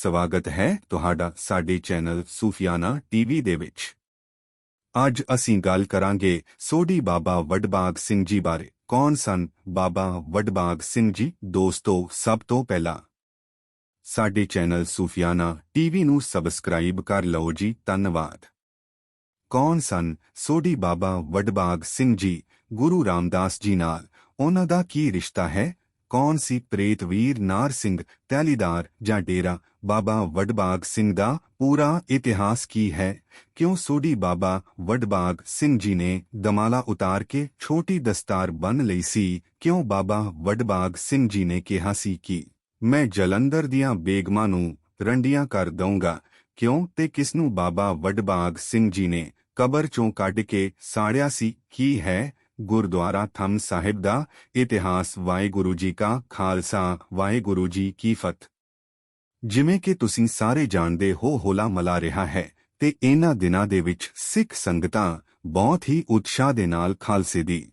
ਸਵਾਗਤ ਹੈ ਤੁਹਾਡਾ ਸਾਡੇ ਚੈਨਲ ਸੂਫੀਆਨਾ ਟੀਵੀ ਦੇ ਵਿੱਚ। ਅੱਜ ਅਸੀਂ ਗੱਲ ਕਰਾਂਗੇ ਸੋਢੀ ਬਾਬਾ ਵਡਬਾਗ ਸਿੰਘ ਜੀ ਬਾਰੇ। ਕੌਣ ਸਨ ਬਾਬਾ ਵਡਬਾਗ ਸਿੰਘ ਜੀ? ਦੋਸਤੋ, ਸਭ ਤੋਂ ਪਹਿਲਾਂ ਸਾਡੇ ਚੈਨਲ ਸੂਫੀਆਨਾ ਟੀਵੀ ਨੂੰ ਸਬਸਕ੍ਰਾਈਬ ਕਰ ਲਓ ਜੀ, ਧੰਨਵਾਦ। ਕੌਣ ਸਨ ਸੋਢੀ ਬਾਬਾ ਵਡਬਾਗ ਸਿੰਘ ਜੀ? ਗੁਰੂ ਰਾਮਦਾਸ ਜੀ ਨਾਲ ਉਹਨਾਂ ਦਾ ਕੀ ਰਿਸ਼ਤਾ ਹੈ? ਕੌਣ ਸੀ ਪ੍ਰੇਤਵੀਰ ਨਾਰ ਸਿੰਘ ਤੈਲੀਦਾਰ ਜਾਂ ਡੇਰਾ? ਬਾਬਾ ਵਡਬਾਗ ਸਿੰਘ ਦਾ ਪੂਰਾ ਇਤਿਹਾਸ ਕੀ ਹੈ? ਕਿਉਂ ਸੋਢੀ ਬਾਬਾ ਵਡਬਾਗ ਸਿੰਘ ਜੀ ਨੇ ਦਮਾਲਾ ਉਤਾਰ ਕੇ ਛੋਟੀ ਦਸਤਾਰ ਬੰਨ ਲਈ ਸੀ? ਕਿਉਂ ਬਾਬਾ ਵਡਬਾਗ ਸਿੰਘ ਜੀ ਨੇ ਕਿਹਾ ਸੀ ਕਿ ਮੈਂ ਜਲੰਧਰ ਦੀਆਂ ਬੇਗਮਾਂ ਨੂੰ ਰੰਡੀਆਂ ਕਰ ਦਊਂਗਾ? ਕਿਉਂ ਤੇ ਕਿਸ ਨੂੰ ਬਾਬਾ ਵਡਬਾਗ ਸਿੰਘ ਜੀ ਨੇ ਕਬਰ ਚੋਂ ਕੱਢ ਕੇ ਸਾੜਿਆ ਸੀ? ਕੀ ਹੈ? ਗੁਰਦੁਆਰਾ ਥੰਮ ਸਾਹਿਬ ਦਾ ਇਤਿਹਾਸ ਵਾਹਿਗੁਰੂ ਜੀ ਕਾ ਖਾਲਸਾ, ਵਾਹਿਗੁਰੂ ਜੀ ਕੀ ਫਤਿਹ। ਜਿਵੇਂ ਕਿ ਤੁਸੀਂ ਸਾਰੇ ਜਾਣਦੇ ਹੋ ਹੋਲਾ ਮਲਾ ਰਿਹਾ ਹੈ ਤੇ ਇਹਨਾਂ ਦਿਨਾਂ ਦੇ ਵਿੱਚ ਸਿੱਖ ਸੰਗਤਾਂ ਬਹੁਤ ਹੀ ਉਤਸ਼ਾਹ ਦੇ ਨਾਲ ਖਾਲਸੇ ਦੀ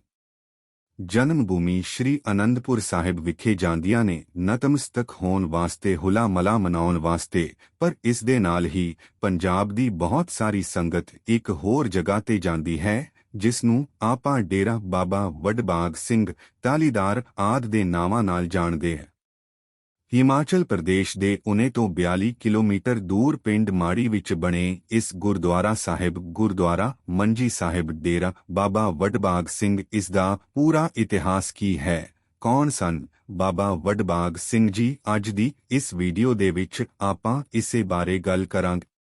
ਜਨਮ ਭੂਮੀ ਸ਼੍ਰੀ ਅਨੰਦਪੁਰ ਸਾਹਿਬ ਵਿਖੇ ਜਾਂਦੀਆਂ ਨੇ, ਨਤਮਸਤਕ ਹੋਣ ਵਾਸਤੇ ਹੁਲਾ ਮਲਾ ਮਨਾਉਣ ਵਾਸਤੇ, ਪਰ ਇਸ ਦੇ ਨਾਲ ਹੀ ਪੰਜਾਬ ਦੀ ਬਹੁਤ ਸਾਰੀ ਸੰਗਤ ਇੱਕ ਹੋਰ ਜਗ੍ਹਾ ਤੇ ਜਾਂਦੀ ਹੈ ਜਿਸ ਨੂੰ ਆਪਾਂ ਡੇਰਾ ਬਾਬਾ ਵਡਬਾਗ ਸਿੰਘ ਤਾਲੀਦਾਰ ਆਦ ਦੇ ਨਾਵਾਂ ਨਾਲ ਜਾਣਦੇ ਹਾਂ। ਹਿਮਾਚਲ ਪ੍ਰਦੇਸ਼ ਦੇ ਉਨੇ ਤੋਂ 42 ਕਿਲੋਮੀਟਰ ਦੂਰ ਪਿੰਡ ਮਾੜੀ ਵਿੱਚ ਬਣੇ ਇਸ ਗੁਰਦੁਆਰਾ ਸਾਹਿਬ, ਗੁਰਦੁਆਰਾ ਮੰਜੀ ਸਾਹਿਬ ਡੇਰਾ ਬਾਬਾ ਵਡਬਾਗ ਸਿੰਘ ਇਸ ਦਾ ਪੂਰਾ ਇਤਿਹਾਸ ਕੀ ਹੈ? ਕੌਣ ਸਨ? ਬਾਬਾ ਵਡਬਾਗ ਸਿੰਘ ਜੀ, ਅੱਜ ਦੀ ਇਸ ਵੀਡੀਓ ਦੇ ਵਿੱਚ ਆਪਾਂ ਇਸੇ ਬਾਰੇ ਗੱਲ ਕਰਾਂਗੇ।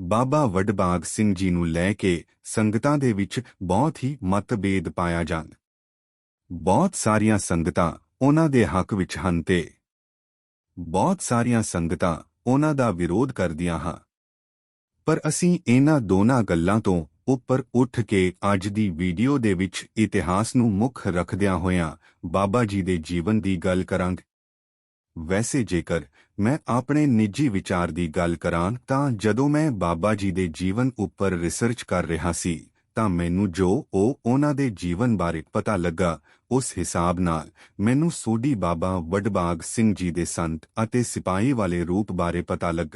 ਬਾਬਾ ਵਡਭਾਗ ਸਿੰਘ ਜੀ ਨੂੰ ਲੈ ਕੇ ਸੰਗਤਾਂ ਦੇ ਵਿੱਚ ਬਹੁਤ ਹੀ ਮਤਭੇਦ ਪਾਇਆ ਜਾਂਦਾ ਬਹੁਤ ਸਾਰੀਆਂ ਸੰਗਤਾਂ ਉਹਨਾਂ ਦੇ ਹੱਕ ਵਿੱਚ ਹਨ ਤੇ ਬਹੁਤ ਸਾਰੀਆਂ ਸੰਗਤਾਂ ਉਹਨਾਂ ਦਾ ਵਿਰੋਧ ਕਰਦੀਆਂ ਹਾਂ। ਪਰ ਅਸੀਂ ਇਹਨਾਂ ਦੋਨਾਂ ਗੱਲਾਂ ਤੋਂ ਉੱਪਰ ਉੱਠ ਕੇ ਅੱਜ ਦੀ ਵੀਡੀਓ ਦੇ ਵਿੱਚ ਇਤਿਹਾਸ ਨੂੰ ਮੁੱਖ ਰੱਖਦਿਆਂ ਹੋਇਆਂ ਬਾਬਾ ਜੀ ਦੇ ਜੀਵਨ ਦੀ ਗੱਲ ਕਰਾਂਗੇ। ਵੈਸੇ ਜੇਕਰ ਮੈਂ ਆਪਣੇ ਨਿੱਜੀ ਵਿਚਾਰ ਦੀ ਗੱਲ ਕਰਾਂ ਤਾਂ ਜਦੋਂ ਮੈਂ ਬਾਬਾ ਜੀ ਦੇ ਜੀਵਨ ਉੱਪਰ ਰਿਸਰਚ ਕਰ ਰਿਹਾ ਸੀ, ਤਾਂ ਮੈਨੂੰ ਜੋ ਉਹ ਉਹਨਾਂ ਦੇ ਜੀਵਨ ਬਾਰੇ ਪਤਾ ਲੱਗਾ, ਉਸ ਹਿਸਾਬ ਨਾਲ ਮੈਨੂੰ ਸੋਢੀ ਬਾਬਾ ਵਡਬਾਗ ਸਿੰਘ ਜੀ ਦੇ ਸੰਤ ਅਤੇ ਸਿਪਾਹੀ ਵਾਲੇ ਰੂਪ ਬਾਰੇ ਪਤਾ ਲੱਗ।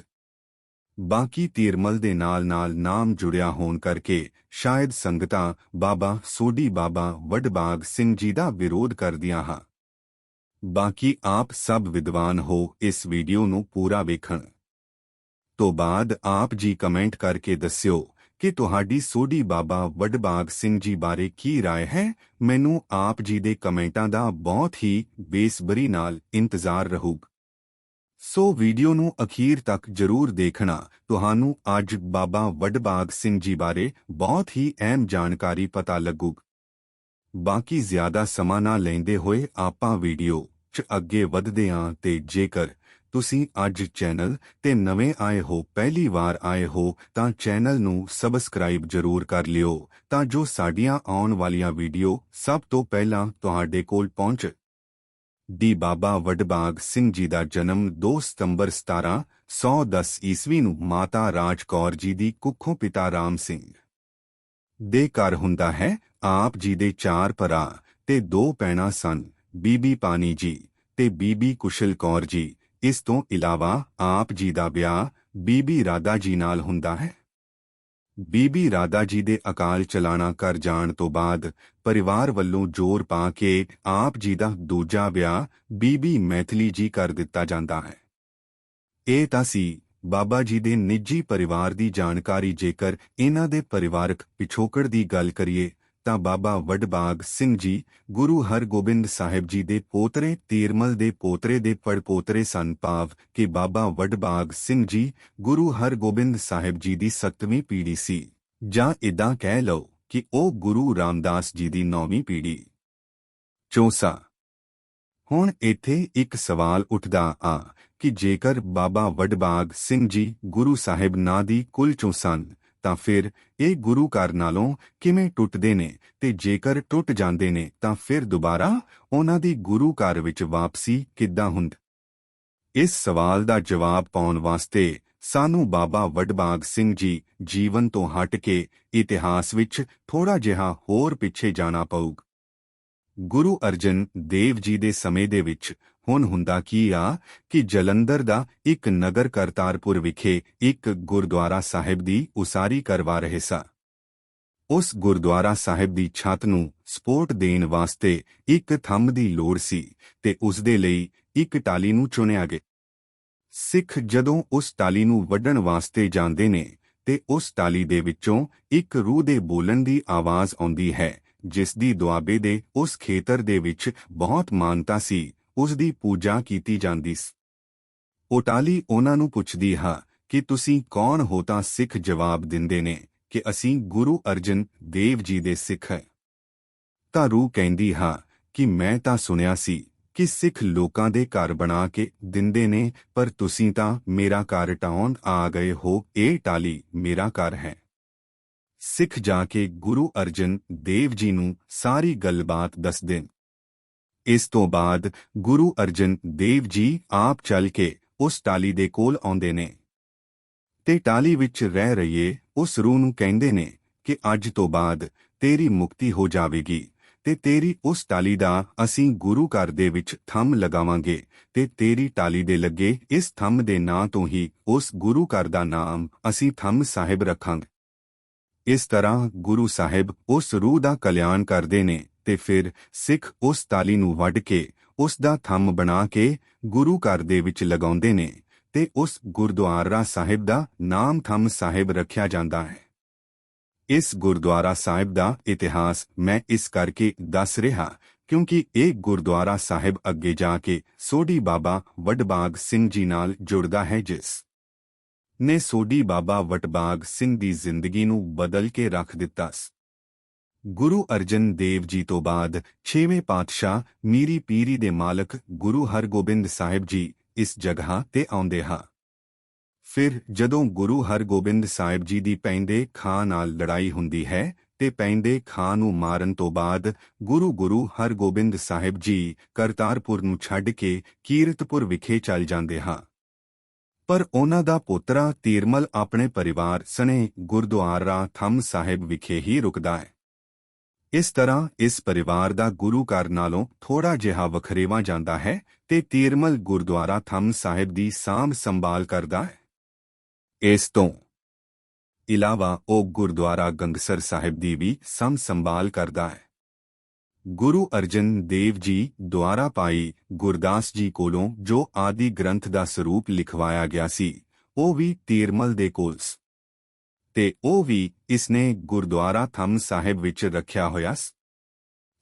ਬਾਕੀ ਤੀਰਮਲ ਦੇ ਨਾਲ-ਨਾਲ ਨਾਮ ਜੁੜਿਆ ਹੋਣ ਕਰਕੇ ਸ਼ਾਇਦ ਸੰਗਤਾਂ ਬਾਬਾ ਸੋਢੀ ਬਾਬਾ ਵਡਬਾਗ ਸਿੰਘ ਜੀ ਦਾ ਵਿਰੋਧ ਕਰਦੀਆਂ ਹਾਂ। ਬਾਕੀ ਆਪ ਸਭ ਵਿਦਵਾਨ ਹੋ ਇਸ ਵੀਡੀਓ ਨੂੰ ਪੂਰਾ ਵੇਖਣ ਤੋਂ ਬਾਅਦ ਆਪ ਜੀ ਕਮੈਂਟ ਕਰਕੇ ਦੱਸਿਓ ਕਿ ਤੁਹਾਡੀ ਸੋਢੀ ਬਾਬਾ ਵਡਬਾਗ ਸਿੰਘ ਜੀ ਬਾਰੇ ਕੀ رائے ਹੈ ਮੈਨੂੰ ਆਪ ਜੀ ਦੇ ਕਮੈਂਟਾਂ ਦਾ ਬਹੁਤ ਹੀ ਬੇਸਬਰੀ ਨਾਲ ਇੰਤਜ਼ਾਰ ਰਹੂਗਾ ਸੋ ਵੀਡੀਓ ਨੂੰ ਅਖੀਰ ਤੱਕ ਜਰੂਰ ਦੇਖਣਾ ਤੁਹਾਨੂੰ ਅੱਜ ਬਾਬਾ ਵਡਬਾਗ ਸਿੰਘ ਜੀ ਬਾਰੇ ਬਹੁਤ ਹੀ ਅਹਿਮ ਜਾਣਕਾਰੀ ਪਤਾ ਲੱਗੂਗੀ ਬਾਕੀ ਜ਼ਿਆਦਾ ਸਮਾਂ ਨਾ ਲੈਂਦੇ ਹੋਏ ਆਪਾਂ ਵੀਡੀਓ 'ਚ ਅੱਗੇ ਵਧਦੇ ਹਾਂ ਤੇ ਜੇਕਰ ਤੁਸੀਂ ਅੱਜ ਚੈਨਲ ਤੇ ਨਵੇਂ ਆਏ ਹੋ, ਪਹਿਲੀ ਵਾਰ ਆਏ ਹੋ, ਤਾਂ ਚੈਨਲ ਨੂੰ ਸਬਸਕ੍ਰਾਈਬ ਜ਼ਰੂਰ ਕਰ ਲਿਓ, ਤਾਂ ਜੋ ਸਾਡੀਆਂ ਆਉਣ ਵਾਲੀਆਂ ਵੀਡੀਓ ਸਭ ਤੋਂ ਪਹਿਲਾਂ ਤੁਹਾਡੇ ਕੋਲ ਪਹੁੰਚ ਦੀ ਬਾਬਾ ਵਡਬਾਗ ਸਿੰਘ ਜੀ ਦਾ ਜਨਮ 2 ਸਤੰਬਰ 1710 ਈਸਵੀ ਨੂੰ ਮਾਤਾ ਰਾਜ ਕੌਰ ਜੀ ਦੀ ਕੁੱਖੋਂ ਪਿਤਾ ਰਾਮ ਸਿੰਘ ਦੇ ਘਰ ਹੁੰਦਾ ਹੈ। ਆਪ ਜੀ ਦੇ ਚਾਰ ਭਰਾ ਤੇ ਦੋ ਭੈਣਾਂ ਸਨ। ਬੀਬੀ ਪਾਨੀ ਜੀ ਤੇ ਬੀਬੀ ਕੁਸ਼ਲ ਕੌਰ ਜੀ, ਇਸ ਤੋਂ ਇਲਾਵਾ ਆਪ ਜੀ ਦਾ ਵਿਆਹ ਬੀਬੀ ਰਾਧਾ ਜੀ ਨਾਲ ਹੁੰਦਾ ਹੈ। ਬੀਬੀ ਰਾਧਾ ਜੀ ਦੇ ਅਕਾਲ ਚਲਾਣਾ ਕਰ ਜਾਣ ਤੋਂ ਬਾਅਦ ਪਰਿਵਾਰ ਵੱਲੋਂ ਜ਼ੋਰ ਪਾ ਕੇ ਆਪ ਜੀ ਦਾ ਦੂਜਾ ਵਿਆਹ ਬੀਬੀ ਮੈਥਲੀ ਜੀ ਕਰ ਦਿੱਤਾ ਜਾਂਦਾ ਹੈ। ਇਹ ਤਾਂ ਸੀ, ਬਾਬਾ ਜੀ ਦੇ ਨਿੱਜੀ ਪਰਿਵਾਰ ਦੀ ਜਾਣਕਾਰੀ ਜੇਕਰ ਇਹਨਾਂ ਦੇ ਪਰਿਵਾਰਕ ਪਿਛੋਕੜ ਦੀ ਗੱਲ ਕਰੀਏ ਤਾਂ ਬਾਬਾ ਵਡਬਾਗ ਸਿੰਘ ਜੀ, ਗੁਰੂ ਹਰਗੋਬਿੰਦ ਸਾਹਿਬ ਜੀ ਦੇ ਪੋਤਰੇ, ਤੀਰਮਲ ਦੇ ਪੋਤਰੇ ਦੇ ਪੜਪੋਤਰੇ ਸਨ ਭਾਵ ਕਿ ਬਾਬਾ ਵਡਬਾਗ ਸਿੰਘ ਜੀ, ਗੁਰੂ ਹਰਗੋਬਿੰਦ ਸਾਹਿਬ ਜੀ ਦੀ ਸੱਤਵੀਂ ਪੀੜ੍ਹੀ ਸੀ। ਜਾਂ ਇਦਾਂ ਕਹਿ ਲਓ ਕਿ ਉਹ ਗੁਰੂ ਰਾਮਦਾਸ ਜੀ ਦੀ ਨੌਵੀਂ ਪੀੜ੍ਹੀ। ਚੌਸਾ। ਹੁਣ ਇੱਥੇ ਇੱਕ ਸਵਾਲ ਉੱਠਦਾ ਆ ਕਿ ਜੇਕਰ ਬਾਬਾ ਵਡਬਾਗ ਸਿੰਘ ਜੀ, ਗੁਰੂ ਸਾਹਿਬ ਨਾਂ ਦੀ ਕੁਲ ਚੋਂ ਸਨ ਤਾਂ ਫਿਰ ਇਹ ਗੁਰੂ ਘਰ ਨਾਲੋਂ ਕਿਵੇਂ ਟੁੱਟਦੇ ਨੇ ਤੇ ਜੇਕਰ ਟੁੱਟ ਜਾਂਦੇ ਨੇ ਤਾਂ ਫਿਰ ਦੁਬਾਰਾ ਉਹਨਾਂ ਦੀ ਗੁਰੂ ਘਰ ਵਿੱਚ ਵਾਪਸੀ ਕਿੱਦਾਂ ਹੁੰਦੀ? ਇਸ ਸਵਾਲ ਦਾ ਜਵਾਬ ਪਾਉਣ ਵਾਸਤੇ ਸਾਨੂੰ ਬਾਬਾ ਵਡਬਾਗ ਸਿੰਘ ਜੀ ਜੀਵਨ ਤੋਂ ਹਟ ਕੇ ਇਤਿਹਾਸ ਵਿੱਚ ਥੋੜਾ ਜਿਹਾ ਹੋਰ ਪਿੱਛੇ ਜਾਣਾ ਪਊਗਾ। ਗੁਰੂ ਅਰਜਨ ਦੇਵ ਜੀ ਦੇ ਸਮੇਂ ਦੇ ਵਿੱਚ ਹੁਣ ਹੁੰਦਾ ਕੀ ਆ ਕਿ ਜਲੰਧਰ ਦਾ ਇੱਕ ਨਗਰ ਕਰਤਾਰਪੁਰ ਵਿਖੇ ਇੱਕ ਗੁਰਦੁਆਰਾ ਸਾਹਿਬ ਦੀ ਉਸਾਰੀ ਕਰਵਾ ਰਹੇ ਸਾ। ਉਸ ਗੁਰਦੁਆਰਾ ਸਾਹਿਬ ਦੀ ਛੱਤ ਨੂੰ ਸਪੋਰਟ ਦੇਣ ਵਾਸਤੇ ਇੱਕ ਥੰਮ ਦੀ ਲੋੜ ਸੀ ਤੇ ਉਸ ਦੇ ਲਈ ਇੱਕ ਟਾਲੀ ਨੂੰ ਚੁਣਿਆ ਗਿਆ ਸਿੱਖ ਜਦੋਂ ਉਸ ਟਾਲੀ ਨੂੰ ਵੱਢਣ ਵਾਸਤੇ ਜਾਂਦੇ ਨੇ ਤੇ ਉਸ ਟਾਲੀ ਦੇ ਵਿੱਚੋਂ ਇੱਕ ਰੂਹ ਦੇ ਬੋਲਣ ਦੀ ਆਵਾਜ਼ ਆਉਂਦੀ ਹੈ, ਜਿਸ ਦੀ ਦੁਆਬੇ ਦੇ ਉਸ ਖੇਤਰ ਦੇ ਵਿੱਚ ਬਹੁਤ ਮਾਨਤਾ ਸੀ ਉਸ ਦੀ ਪੂਜਾ ਕੀਤੀ ਜਾਂਦੀ ਸੀ। ਉਹ ਟਾਲੀ ਉਹਨਾਂ ਨੂੰ ਪੁੱਛਦੀ, ਹਾਂ, ਕਿ ਤੁਸੀਂ ਕੌਣ ਹੋ ਤਾਂ ਸਿੱਖ ਜਵਾਬ ਦਿੰਦੇ ਨੇ ਕਿ ਅਸੀਂ ਗੁਰੂ ਅਰਜਨ ਦੇਵ ਜੀ ਦੇ ਸਿੱਖ ਹਾਂ? ਤਾਂ ਰੂਹ ਕਹਿੰਦੀ, ਹਾਂ, ਕਿ ਮੈਂ ਤਾਂ ਸੁਣਿਆ ਸੀ ਕਿ ਸਿੱਖ ਲੋਕਾਂ ਦੇ ਘਰ ਬਣਾ ਕੇ ਦਿੰਦੇ ਨੇ, ਪਰ ਤੁਸੀਂ ਤਾਂ ਮੇਰਾ ਘਰ ਟਾਉਣ ਆ ਗਏ ਹੋ, ਇਹ ਟਾਲੀ ਮੇਰਾ ਘਰ ਹੈ। ਸਿੱਖ ਜਾ ਕੇ ਗੁਰੂ ਅਰਜਨ ਦੇਵ ਜੀ ਨੂੰ ਸਾਰੀ ਗੱਲਬਾਤ ਦੱਸਦੇ ਇਸ ਤੋਂ ਬਾਅਦ ਗੁਰੂ ਅਰਜਨ ਦੇਵ ਜੀ ਆਪ ਚੱਲ ਕੇ ਉਸ ਟਾਲੀ ਦੇ ਕੋਲ ਆਉਂਦੇ ਨੇ। ਤੇ ਟਾਲੀ ਵਿੱਚ ਰਹਿ ਰਹੀਏ, ਉਸ ਰੂਹ ਨੂੰ ਕਹਿੰਦੇ ਨੇ ਕਿ ਅੱਜ ਤੋਂ ਬਾਅਦ ਤੇਰੀ ਮੁਕਤੀ ਹੋ ਜਾਵੇਗੀ, ਤੇ ਤੇਰੀ ਉਸ ਟਾਲੀ ਦਾ ਅਸੀਂ ਗੁਰੂ ਘਰ ਦੇ ਵਿੱਚ ਥੰਮ ਲਗਾਵਾਂਗੇ, ਤੇ ਤੇਰੀ ਟਾਲੀ ਦੇ ਲੱਗੇ ਇਸ ਥੰਮ ਦੇ ਨਾਂ ਤੋਂ ਹੀ ਉਸ ਗੁਰੂ ਘਰ ਦਾ ਨਾਮ ਅਸੀਂ ਥੰਮ ਸਾਹਿਬ ਰੱਖਾਂਗੇ। ਇਸ ਤਰ੍ਹਾਂ ਗੁਰੂ ਸਾਹਿਬ ਉਸ ਰੂਹ ਦਾ ਕਲਿਆਣ ਕਰਦੇ ਨੇ ਤੇ ਫਿਰ ਸਿੱਖ ਉਸ ਤਾਲੀ ਨੂੰ ਵੱਢ ਕੇ ਉਸ ਦਾ ਥੰਮ ਬਣਾ ਕੇ ਗੁਰੂ ਘਰ ਦੇ ਵਿੱਚ ਲਗਾਉਂਦੇ ਨੇ ਤੇ ਉਸ ਗੁਰਦੁਆਰਾ ਸਾਹਿਬ ਦਾ ਨਾਮ ਥੰਮ ਸਾਹਿਬ ਰੱਖਿਆ ਜਾਂਦਾ ਹੈ। ਇਸ ਗੁਰਦੁਆਰਾ ਸਾਹਿਬ ਦਾ ਇਤਿਹਾਸ ਮੈਂ ਇਸ ਕਰਕੇ ਦੱਸ ਰਿਹਾ ਕਿਉਂਕਿ ਇਹ ਗੁਰਦੁਆਰਾ ਸਾਹਿਬ ਅੱਗੇ ਜਾ ਕੇ ਸੋਢੀ ਬਾਬਾ ਵਡਬਾਗ ਸਿੰਘ ਜੀ ਨਾਲ ਜੁੜਦਾ ਹੈ ਜਿਸ ਨੇ ਸੋਢੀ ਬਾਬਾ ਵਟਬਾਗ ਸਿੰਘ ਦੀ ਜ਼ਿੰਦਗੀ ਨੂੰ ਬਦਲ ਕੇ ਰੱਖ ਦਿੱਤਾ ਸੀ। ਗੁਰੂ ਅਰਜਨ ਦੇਵ ਜੀ ਤੋਂ ਬਾਅਦ 6ਵੇਂ ਪਾਤਸ਼ਾਹ ਮੀਰੀ ਪੀਰੀ ਦੇ ਮਾਲਕ ਗੁਰੂ ਹਰਗੋਬਿੰਦ ਸਾਹਿਬ ਜੀ ਇਸ ਜਗ੍ਹਾ ਤੇ ਆਉਂਦੇ ਹਾਂ। ਫਿਰ ਜਦੋਂ ਗੁਰੂ ਹਰਗੋਬਿੰਦ ਸਾਹਿਬ ਜੀ ਦੀ ਪੈਂਦੇ ਖਾਂ ਨਾਲ ਲੜਾਈ ਹੁੰਦੀ ਹੈ ਤੇ ਪੈਂਦੇ ਖਾਂ ਨੂੰ ਮਾਰਨ ਤੋਂ ਬਾਅਦ ਗੁਰੂ ਗੁਰੂ ਹਰਗੋਬਿੰਦ ਸਾਹਿਬ ਜੀ ਕਰਤਾਰਪੁਰ ਨੂੰ ਛੱਡ ਕੇ ਕੀਰਤਪੁਰ ਵਿਖੇ ਚੱਲ ਜਾਂਦੇ ਹਾਂ। ਪਰ ਉਹਨਾਂ ਦਾ ਪੋਤਰਾ ਤੀਰਮਲ ਆਪਣੇ ਪਰਿਵਾਰ ਸਣੇ ਗੁਰਦੁਆਰਾ ਥੰਮ ਸਾਹਿਬ ਵਿਖੇ ਹੀ ਰੁਕਦਾ ਹੈ। ਇਸ ਤਰ੍ਹਾਂ ਇਸ ਪਰਿਵਾਰ ਦਾ ਗੁਰੂ ਘਰ ਨਾਲੋਂ ਥੋੜਾ ਜਿਹਾ ਵਖਰੇਵਾ ਜਾਂਦਾ ਹੈ ਤੇ ਤੀਰਮਲ ਗੁਰਦੁਆਰਾ ਥੰਮ ਸਾਹਿਬ ਦੀ ਸਾਂਭ ਸੰਭਾਲ ਕਰਦਾ ਹੈ। ਇਸ ਤੋਂ ਇਲਾਵਾ ਉਹ ਗੁਰਦੁਆਰਾ ਗੰਗਸਰ ਸਾਹਿਬ ਦੀ ਵੀ ਸਾਂਭ ਸੰਭਾਲ ਕਰਦਾ ਹੈ। ਗੁਰੂ ਅਰਜਨ ਦੇਵ ਜੀ ਦੁਆਰਾ ਪਾਈ ਗੁਰਦਾਸ ਜੀ ਕੋਲੋਂ ਜੋ ਆਦਿ ਗ੍ਰੰਥ ਦਾ ਸਰੂਪ ਲਿਖਵਾਇਆ ਗਿਆ ਸੀ, ਉਹ ਵੀ ਤੀਰਮਲ ਦੇ ਕੋਲ ਸੀ। ਤੇ ਉਹ ਵੀ ਇਸਨੇ ਗੁਰਦੁਆਰਾ ਥੰਮ ਸਾਹਿਬ ਵਿੱਚ ਰੱਖਿਆ ਹੋਇਆ ਸੀ।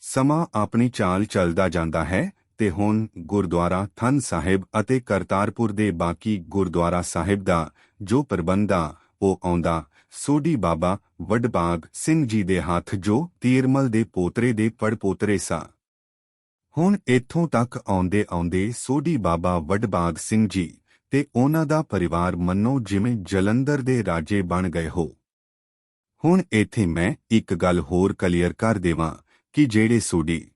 ਸਮਾਂ ਆਪਣੀ ਚਾਲ ਚੱਲਦਾ ਜਾਂਦਾ ਹੈ ਤੇ ਹੁਣ ਗੁਰਦੁਆਰਾ ਥੰਨ ਸਾਹਿਬ ਅਤੇ ਕਰਤਾਰਪੁਰ ਦੇ ਬਾਕੀ ਗੁਰਦੁਆਰਾ ਸਾਹਿਬ ਦਾ ਜੋ ਪ੍ਰਬੰਧਾ ਉਹ ਆਉਂਦਾ ਸੋਢੀ ਬਾਬਾ ਵਡਬਾਗ ਸਿੰਘ ਜੀ ਦੇ ਹੱਥ ਜੋ ਤੀਰਮਲ ਦੇ ਪੋਤਰੇ ਦੇ ਪੜਪੋਤਰੇ ਸਾ। ਹੁਣ ਇੱਥੋਂ ਤੱਕ ਆਉਂਦੇ ਆਉਂਦੇ ਸੋਢੀ ਬਾਬਾ ਵਡਬਾਗ ਸਿੰਘ ਜੀ ਤੇ ਉਹਨਾਂ ਦਾ ਪਰਿਵਾਰ ਮੰਨੋ ਜਿਵੇਂ ਜਲੰਧਰ ਦੇ ਰਾਜੇ ਬਣ ਗਏ ਹੋ। ਹੁਣ ਇੱਥੇ ਮੈਂ ਇੱਕ ਗੱਲ ਹੋਰ ਕਲੀਅਰ ਕਰ ਦੇਵਾਂ ਕਿ ਜਿਹੜੇ ਸੋਢੀ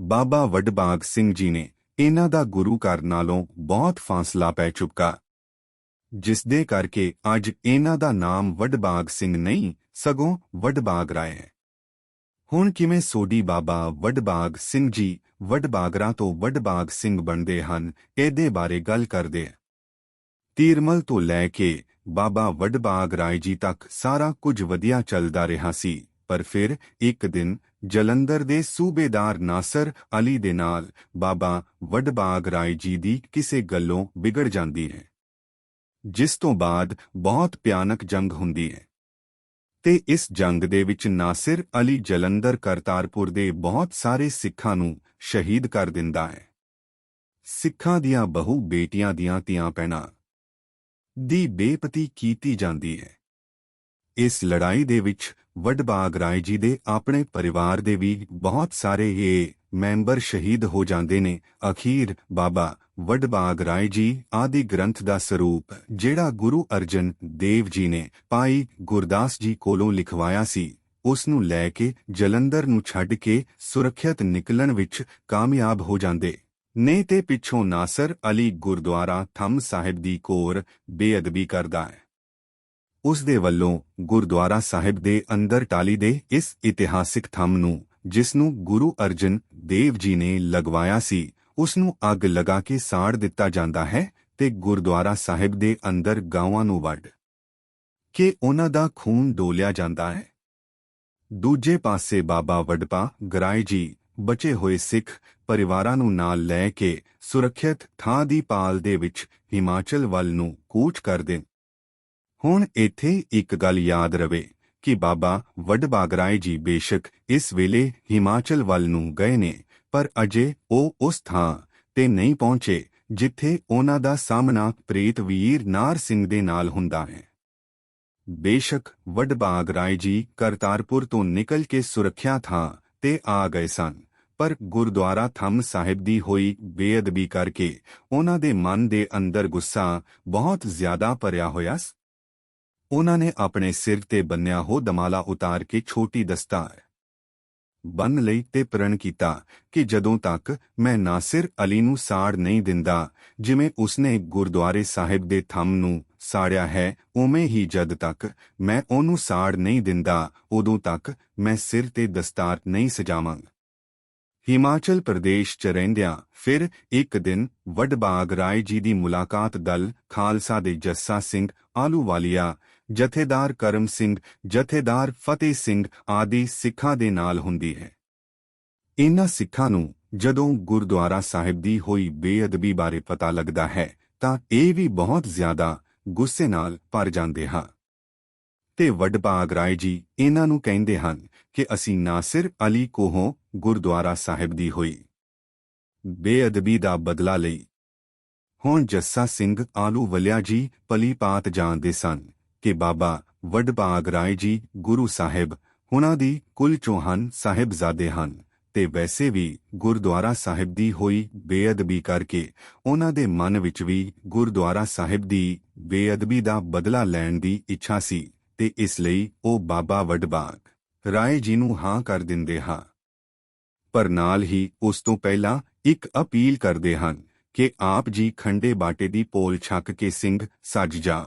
ਬਾਬਾ ਵਡਬਾਗ ਸਿੰਘ ਜੀ ਨੇ ਇਹਨਾਂ ਦਾ ਗੁਰੂ ਘਰ ਨਾਲੋਂ ਬਹੁਤ ਫਾਸਲਾ ਪੈ ਚੁੱਕਾ। ਜਿਸ ਦੇ ਕਰਕੇ ਅੱਜ ਇਹਨਾਂ ਦਾ ਨਾਮ ਵਡਬਾਗ ਸਿੰਘ ਨਹੀਂ, ਸਗੋਂ ਵਡਬਾਗ ਰਾਏ ਹੈ। ਹੁਣ ਕਿਵੇਂ ਸੋਢੀ ਬਾਬਾ ਵਡਬਾਗ ਸਿੰਘ ਜੀ ਵਡਬਾਗਰਾ ਤੋਂ ਵਡਬਾਗ ਸਿੰਘ ਬਣਦੇ ਹਨ, ਇਹਦੇ ਬਾਰੇ ਗੱਲ ਕਰਦੇ ਹਾਂ। ਤੀਰਮਲ ਤੋਂ ਲੈ ਕੇ ਬਾਬਾ ਵਡਬਾਗ ਰਾਏ ਜੀ ਤੱਕ ਸਾਰਾ ਕੁਝ ਵਧੀਆ ਚੱਲਦਾ ਰਿਹਾ ਸੀ, ਪਰ ਫਿਰ ਇੱਕ ਦਿਨ ਜਲੰਧਰ ਦੇ ਸੂਬੇਦਾਰ ਨਾਸਰ ਅਲੀ ਦੇ ਨਾਲ ਬਾਬਾ ਵਡਬਾਗ ਰਾਏ ਜੀ ਦੀ ਕਿਸੇ ਗੱਲੋਂ ਵਿਗੜ ਜਾਂਦੀ ਹੈ। ਜਿਸ ਤੋਂ ਬਾਅਦ ਬਹੁਤ ਭਿਆਨਕ ਜੰਗ ਹੁੰਦੀ ਹੈ। ਤੇ ਇਸ ਜੰਗ ਦੇ ਵਿੱਚ ਨਾਸਿਰ ਅਲੀ ਜਲੰਧਰ ਕਰਤਾਰਪੁਰ ਦੇ ਬਹੁਤ ਸਾਰੇ ਸਿੱਖਾਂ ਨੂੰ ਸ਼ਹੀਦ ਕਰ ਦਿੰਦਾ ਹੈ। ਸਿੱਖਾਂ ਦੀਆਂ ਬਹੁ ਬੇਟੀਆਂ ਦੀਆਂ ਧੀਆਂ ਪੈਣਾ ਦੀ ਬੇਪਤੀ ਕੀਤੀ ਜਾਂਦੀ ਹੈ। ਇਸ ਲੜਾਈ ਦੇ ਵਿੱਚ ਵਡਬਾਗ ਰਾਏ ਜੀ ਦੇ ਆਪਣੇ ਪਰਿਵਾਰ ਦੇ ਵੀ ਬਹੁਤ ਸਾਰੇ ਇਹ ਮੈਂਬਰ ਸ਼ਹੀਦ ਹੋ ਜਾਂਦੇ ਨੇ। ਅਖੀਰ ਬਾਬਾ ਵਡਬਾਗ ਰਾਏ ਜੀ, ਆਦਿ ਗ੍ਰੰਥ ਦਾ ਸਰੂਪ, ਜਿਹੜਾ ਗੁਰੂ ਅਰਜਨ ਦੇਵ ਜੀ ਨੇ ਪਾਈ ਗੁਰਦਾਸ ਜੀ ਕੋਲੋਂ ਲਿਖਵਾਇਆ ਸੀ, ਉਸ ਨੂੰ ਲੈ ਕੇ ਜਲੰਧਰ ਨੂੰ ਛੱਡ ਕੇ ਸੁਰੱਖਿਅਤ ਨਿਕਲਣ ਵਿੱਚ ਕਾਮਯਾਬ ਹੋ ਜਾਂਦੇ। ਨੇ ਤੇ ਪਿੱਛੋਂ ਨਾਸਰ ਅਲੀ ਗੁਰਦੁਆਰਾ ਥੰਮ ਸਾਹਿਬ ਦੀ ਕੋਰ ਬੇਅਦਬੀ ਕਰਦਾ ਹੈ। ਉਸ ਦੇ ਵੱਲੋਂ ਗੁਰਦੁਆਰਾ ਸਾਹਿਬ ਦੇ ਅੰਦਰ ਟਾਲੀ ਦੇ ਇਸ ਇਤਿਹਾਸਿਕ ਥੰਮ ਨੂੰ, ਜਿਸ ਨੂੰ ਗੁਰੂ ਅਰਜਨ ਦੇਵ ਜੀ ਨੇ ਲਗਵਾਇਆ ਸੀ ਉਸ ਨੂੰ ਅੱਗ ਲਗਾ ਕੇ ਸਾੜ ਦਿੱਤਾ ਜਾਂਦਾ ਹੈ ਤੇ ਗੁਰਦੁਆਰਾ ਸਾਹਿਬ ਦੇ ਅੰਦਰ ਗਾਵਾਂ ਨੂੰ ਵੱਢ ਕੇ ਉਹਨਾਂ ਦਾ ਖੂਨ ਡੋਲਿਆ ਜਾਂਦਾ ਹੈ। ਦੂਜੇ ਪਾਸੇ ਬਾਬਾ ਵਡਪਾ ਗਰਾਏ ਜੀ ਬਚੇ ਹੋਏ ਸਿੱਖ ਪਰਿਵਾਰਾਂ ਨੂੰ ਨਾਲ ਲੈ ਕੇ ਸੁਰੱਖਿਅਤ ਥਾਂ ਦੀ ਪਾਲ ਦੇ ਵਿੱਚ ਹਿਮਾਚਲ ਵੱਲ ਨੂੰ ਕੂਚ ਕਰਦੇ ਹੁਣ ਇੱਥੇ ਇੱਕ ਗੱਲ ਯਾਦ ਰਵੇ ਕਿ ਬਾਬਾ ਵਡਬਾਗਰਾਏ ਜੀ ਬੇਸ਼ੱਕ ਇਸ ਵੇਲੇ ਹਿਮਾਚਲ ਵੱਲ ਨੂੰ ਗਏ ਨੇ ਪਰ ਅਜੇ ਉਹ ਉਸ ਥਾਂ ਤੇ ਨਹੀਂ ਪਹੁੰਚੇ ਜਿੱਥੇ ਉਹਨਾਂ ਦਾ ਸਾਹਮਣਾ ਪ੍ਰੇਤ ਵੀਰ ਨਾਰ ਸਿੰਘ ਦੇ ਨਾਲ ਹੁੰਦਾ ਹੈ। ਬੇਸ਼ੱਕ ਵਡਬਾਗ ਰਾਏ ਜੀ ਕਰਤਾਰਪੁਰ ਤੋਂ ਨਿਕਲ ਕੇ ਸੁਰੱਖਿਆ ਥਾਂ ਤੇ ਆ ਗਏ ਸਨ, ਪਰ ਗੁਰਦੁਆਰਾ ਥੰਮ ਸਾਹਿਬ ਦੀ ਹੋਈ ਬੇਅਦਬੀ ਕਰਕੇ ਉਹਨਾਂ ਦੇ ਮਨ ਦੇ ਅੰਦਰ ਗੁੱਸਾ ਬਹੁਤ ਜ਼ਿਆਦਾ ਭਰਿਆ ਹੋਇਆ ਸੀ। ਉਹਨਾਂ ਨੇ ਆਪਣੇ ਸਿਰ ਤੇ ਬੰਨਿਆ ਹੋ ਦਮਾਲਾ ਉਤਾਰ ਕੇ ਛੋਟੀ ਦਸਤਾਰ ਬੰਨ ਲਈ ਤੇ ਪ੍ਰਣ ਕੀਤਾ ਕਿ ਜਦੋਂ ਤੱਕ ਮੈਂ ਨਾਸਿਰ ਅਲੀ ਨੂੰ ਸਾੜ ਨਹੀਂ ਦਿੰਦਾ, ਜਿਵੇਂ ਉਸਨੇ ਗੁਰਦੁਆਰੇ ਸਾਹਿਬ ਦੇ ਥੰਮ ਨੂੰ ਸਾੜਿਆ ਹੈ, ਉਵੇਂ ਹੀ ਜਦ ਤੱਕ ਮੈਂ ਉਹਨੂੰ ਸਾੜ ਨਹੀਂ ਦਿੰਦਾ, ਉਦੋਂ ਤੱਕ ਮੈਂ ਸਿਰ ਤੇ ਦਸਤਾਰ ਨਹੀਂ ਸਜਾਵਾਂਗਾ। ਹਿਮਾਚਲ ਪ੍ਰਦੇਸ਼ ਚ ਰਹਿੰਦਿਆਂ ਫਿਰ ਇੱਕ ਦਿਨ ਵਡਬਾਗ ਰਾਏ ਜੀ ਦੀ ਮੁਲਾਕਾਤ ਦਲ ਖਾਲਸਾ ਦੇ ਜੱਸਾ ਸਿੰਘ ਆਲੂਵਾਲੀਆ ਜਥੇਦਾਰ ਕਰਮ ਸਿੰਘ, ਜਥੇਦਾਰ ਫਤਿਹ ਸਿੰਘ ਆਦਿ ਸਿੱਖਾਂ ਦੇ ਨਾਲ ਹੁੰਦੀ ਹੈ। ਇਨ੍ਹਾਂ ਸਿੱਖਾਂ ਨੂੰ ਜਦੋਂ ਗੁਰਦੁਆਰਾ ਸਾਹਿਬ ਦੀ ਹੋਈ ਬੇਅਦਬੀ ਬਾਰੇ ਪਤਾ ਲੱਗਦਾ ਹੈ, ਤਾਂ ਇਹ ਵੀ ਬਹੁਤ ਜ਼ਿਆਦਾ ਗੁੱਸੇ ਨਾਲ ਭਰ ਜਾਂਦੇ ਹਨ ਤੇ ਵਡਭਾਗ ਰਾਏ ਜੀ ਇਹਨਾਂ ਨੂੰ ਕਹਿੰਦੇ ਹਨ ਕਿ ਅਸੀਂ ਨਾਸਿਰ ਅਲੀ ਕੋਹੋਂ ਗੁਰਦੁਆਰਾ ਸਾਹਿਬ ਦੀ ਹੋਈ ਬੇਅਦਬੀ ਦਾ ਬਦਲਾ ਲਈ। ਹੁਣ ਜੱਸਾ ਸਿੰਘ ਆਲੂ ਵਲਿਆ ਜੀ ਪਲੀਪਾਤ ਜਾਣਦੇ ਸਨ। ਕਿ ਬਾਬਾ ਵਡਭਾਗ ਰਾਏ ਜੀ ਗੁਰੂ ਸਾਹਿਬ ਉਹਨਾਂ ਦੀ ਕੁਲ ਚੋਹਨ ਸਾਹਿਬਜ਼ਾਦੇ ਹਨ ਤੇ ਵੈਸੇ ਵੀ ਗੁਰਦੁਆਰਾ ਸਾਹਿਬ ਦੀ ਹੋਈ ਬੇਅਦਬੀ ਕਰਕੇ ਉਹਨਾਂ ਦੇ ਮਨ ਵਿੱਚ ਵੀ ਗੁਰਦੁਆਰਾ ਸਾਹਿਬ ਦੀ ਬੇਅਦਬੀ ਦਾ ਬਦਲਾ ਲੈਣ ਦੀ ਇੱਛਾ ਸੀ ਤੇ ਇਸ ਲਈ ਉਹ ਬਾਬਾ ਵਡਭਾਗ ਰਾਏ ਜੀ ਨੂੰ ਹਾਂ ਕਰ ਦਿੰਦੇ ਹਾਂ। ਪਰ ਨਾਲ ਹੀ ਉਸ ਤੋਂ ਪਹਿਲਾਂ ਇੱਕ ਅਪੀਲ ਕਰਦੇ ਹਨ ਕਿ ਆਪ ਜੀ ਖੰਡੇ ਬਾਟੇ ਦੀ ਪੋਲ ਛੱਕ ਕੇ ਸਿੰਘ ਸੱਜ ਜਾ।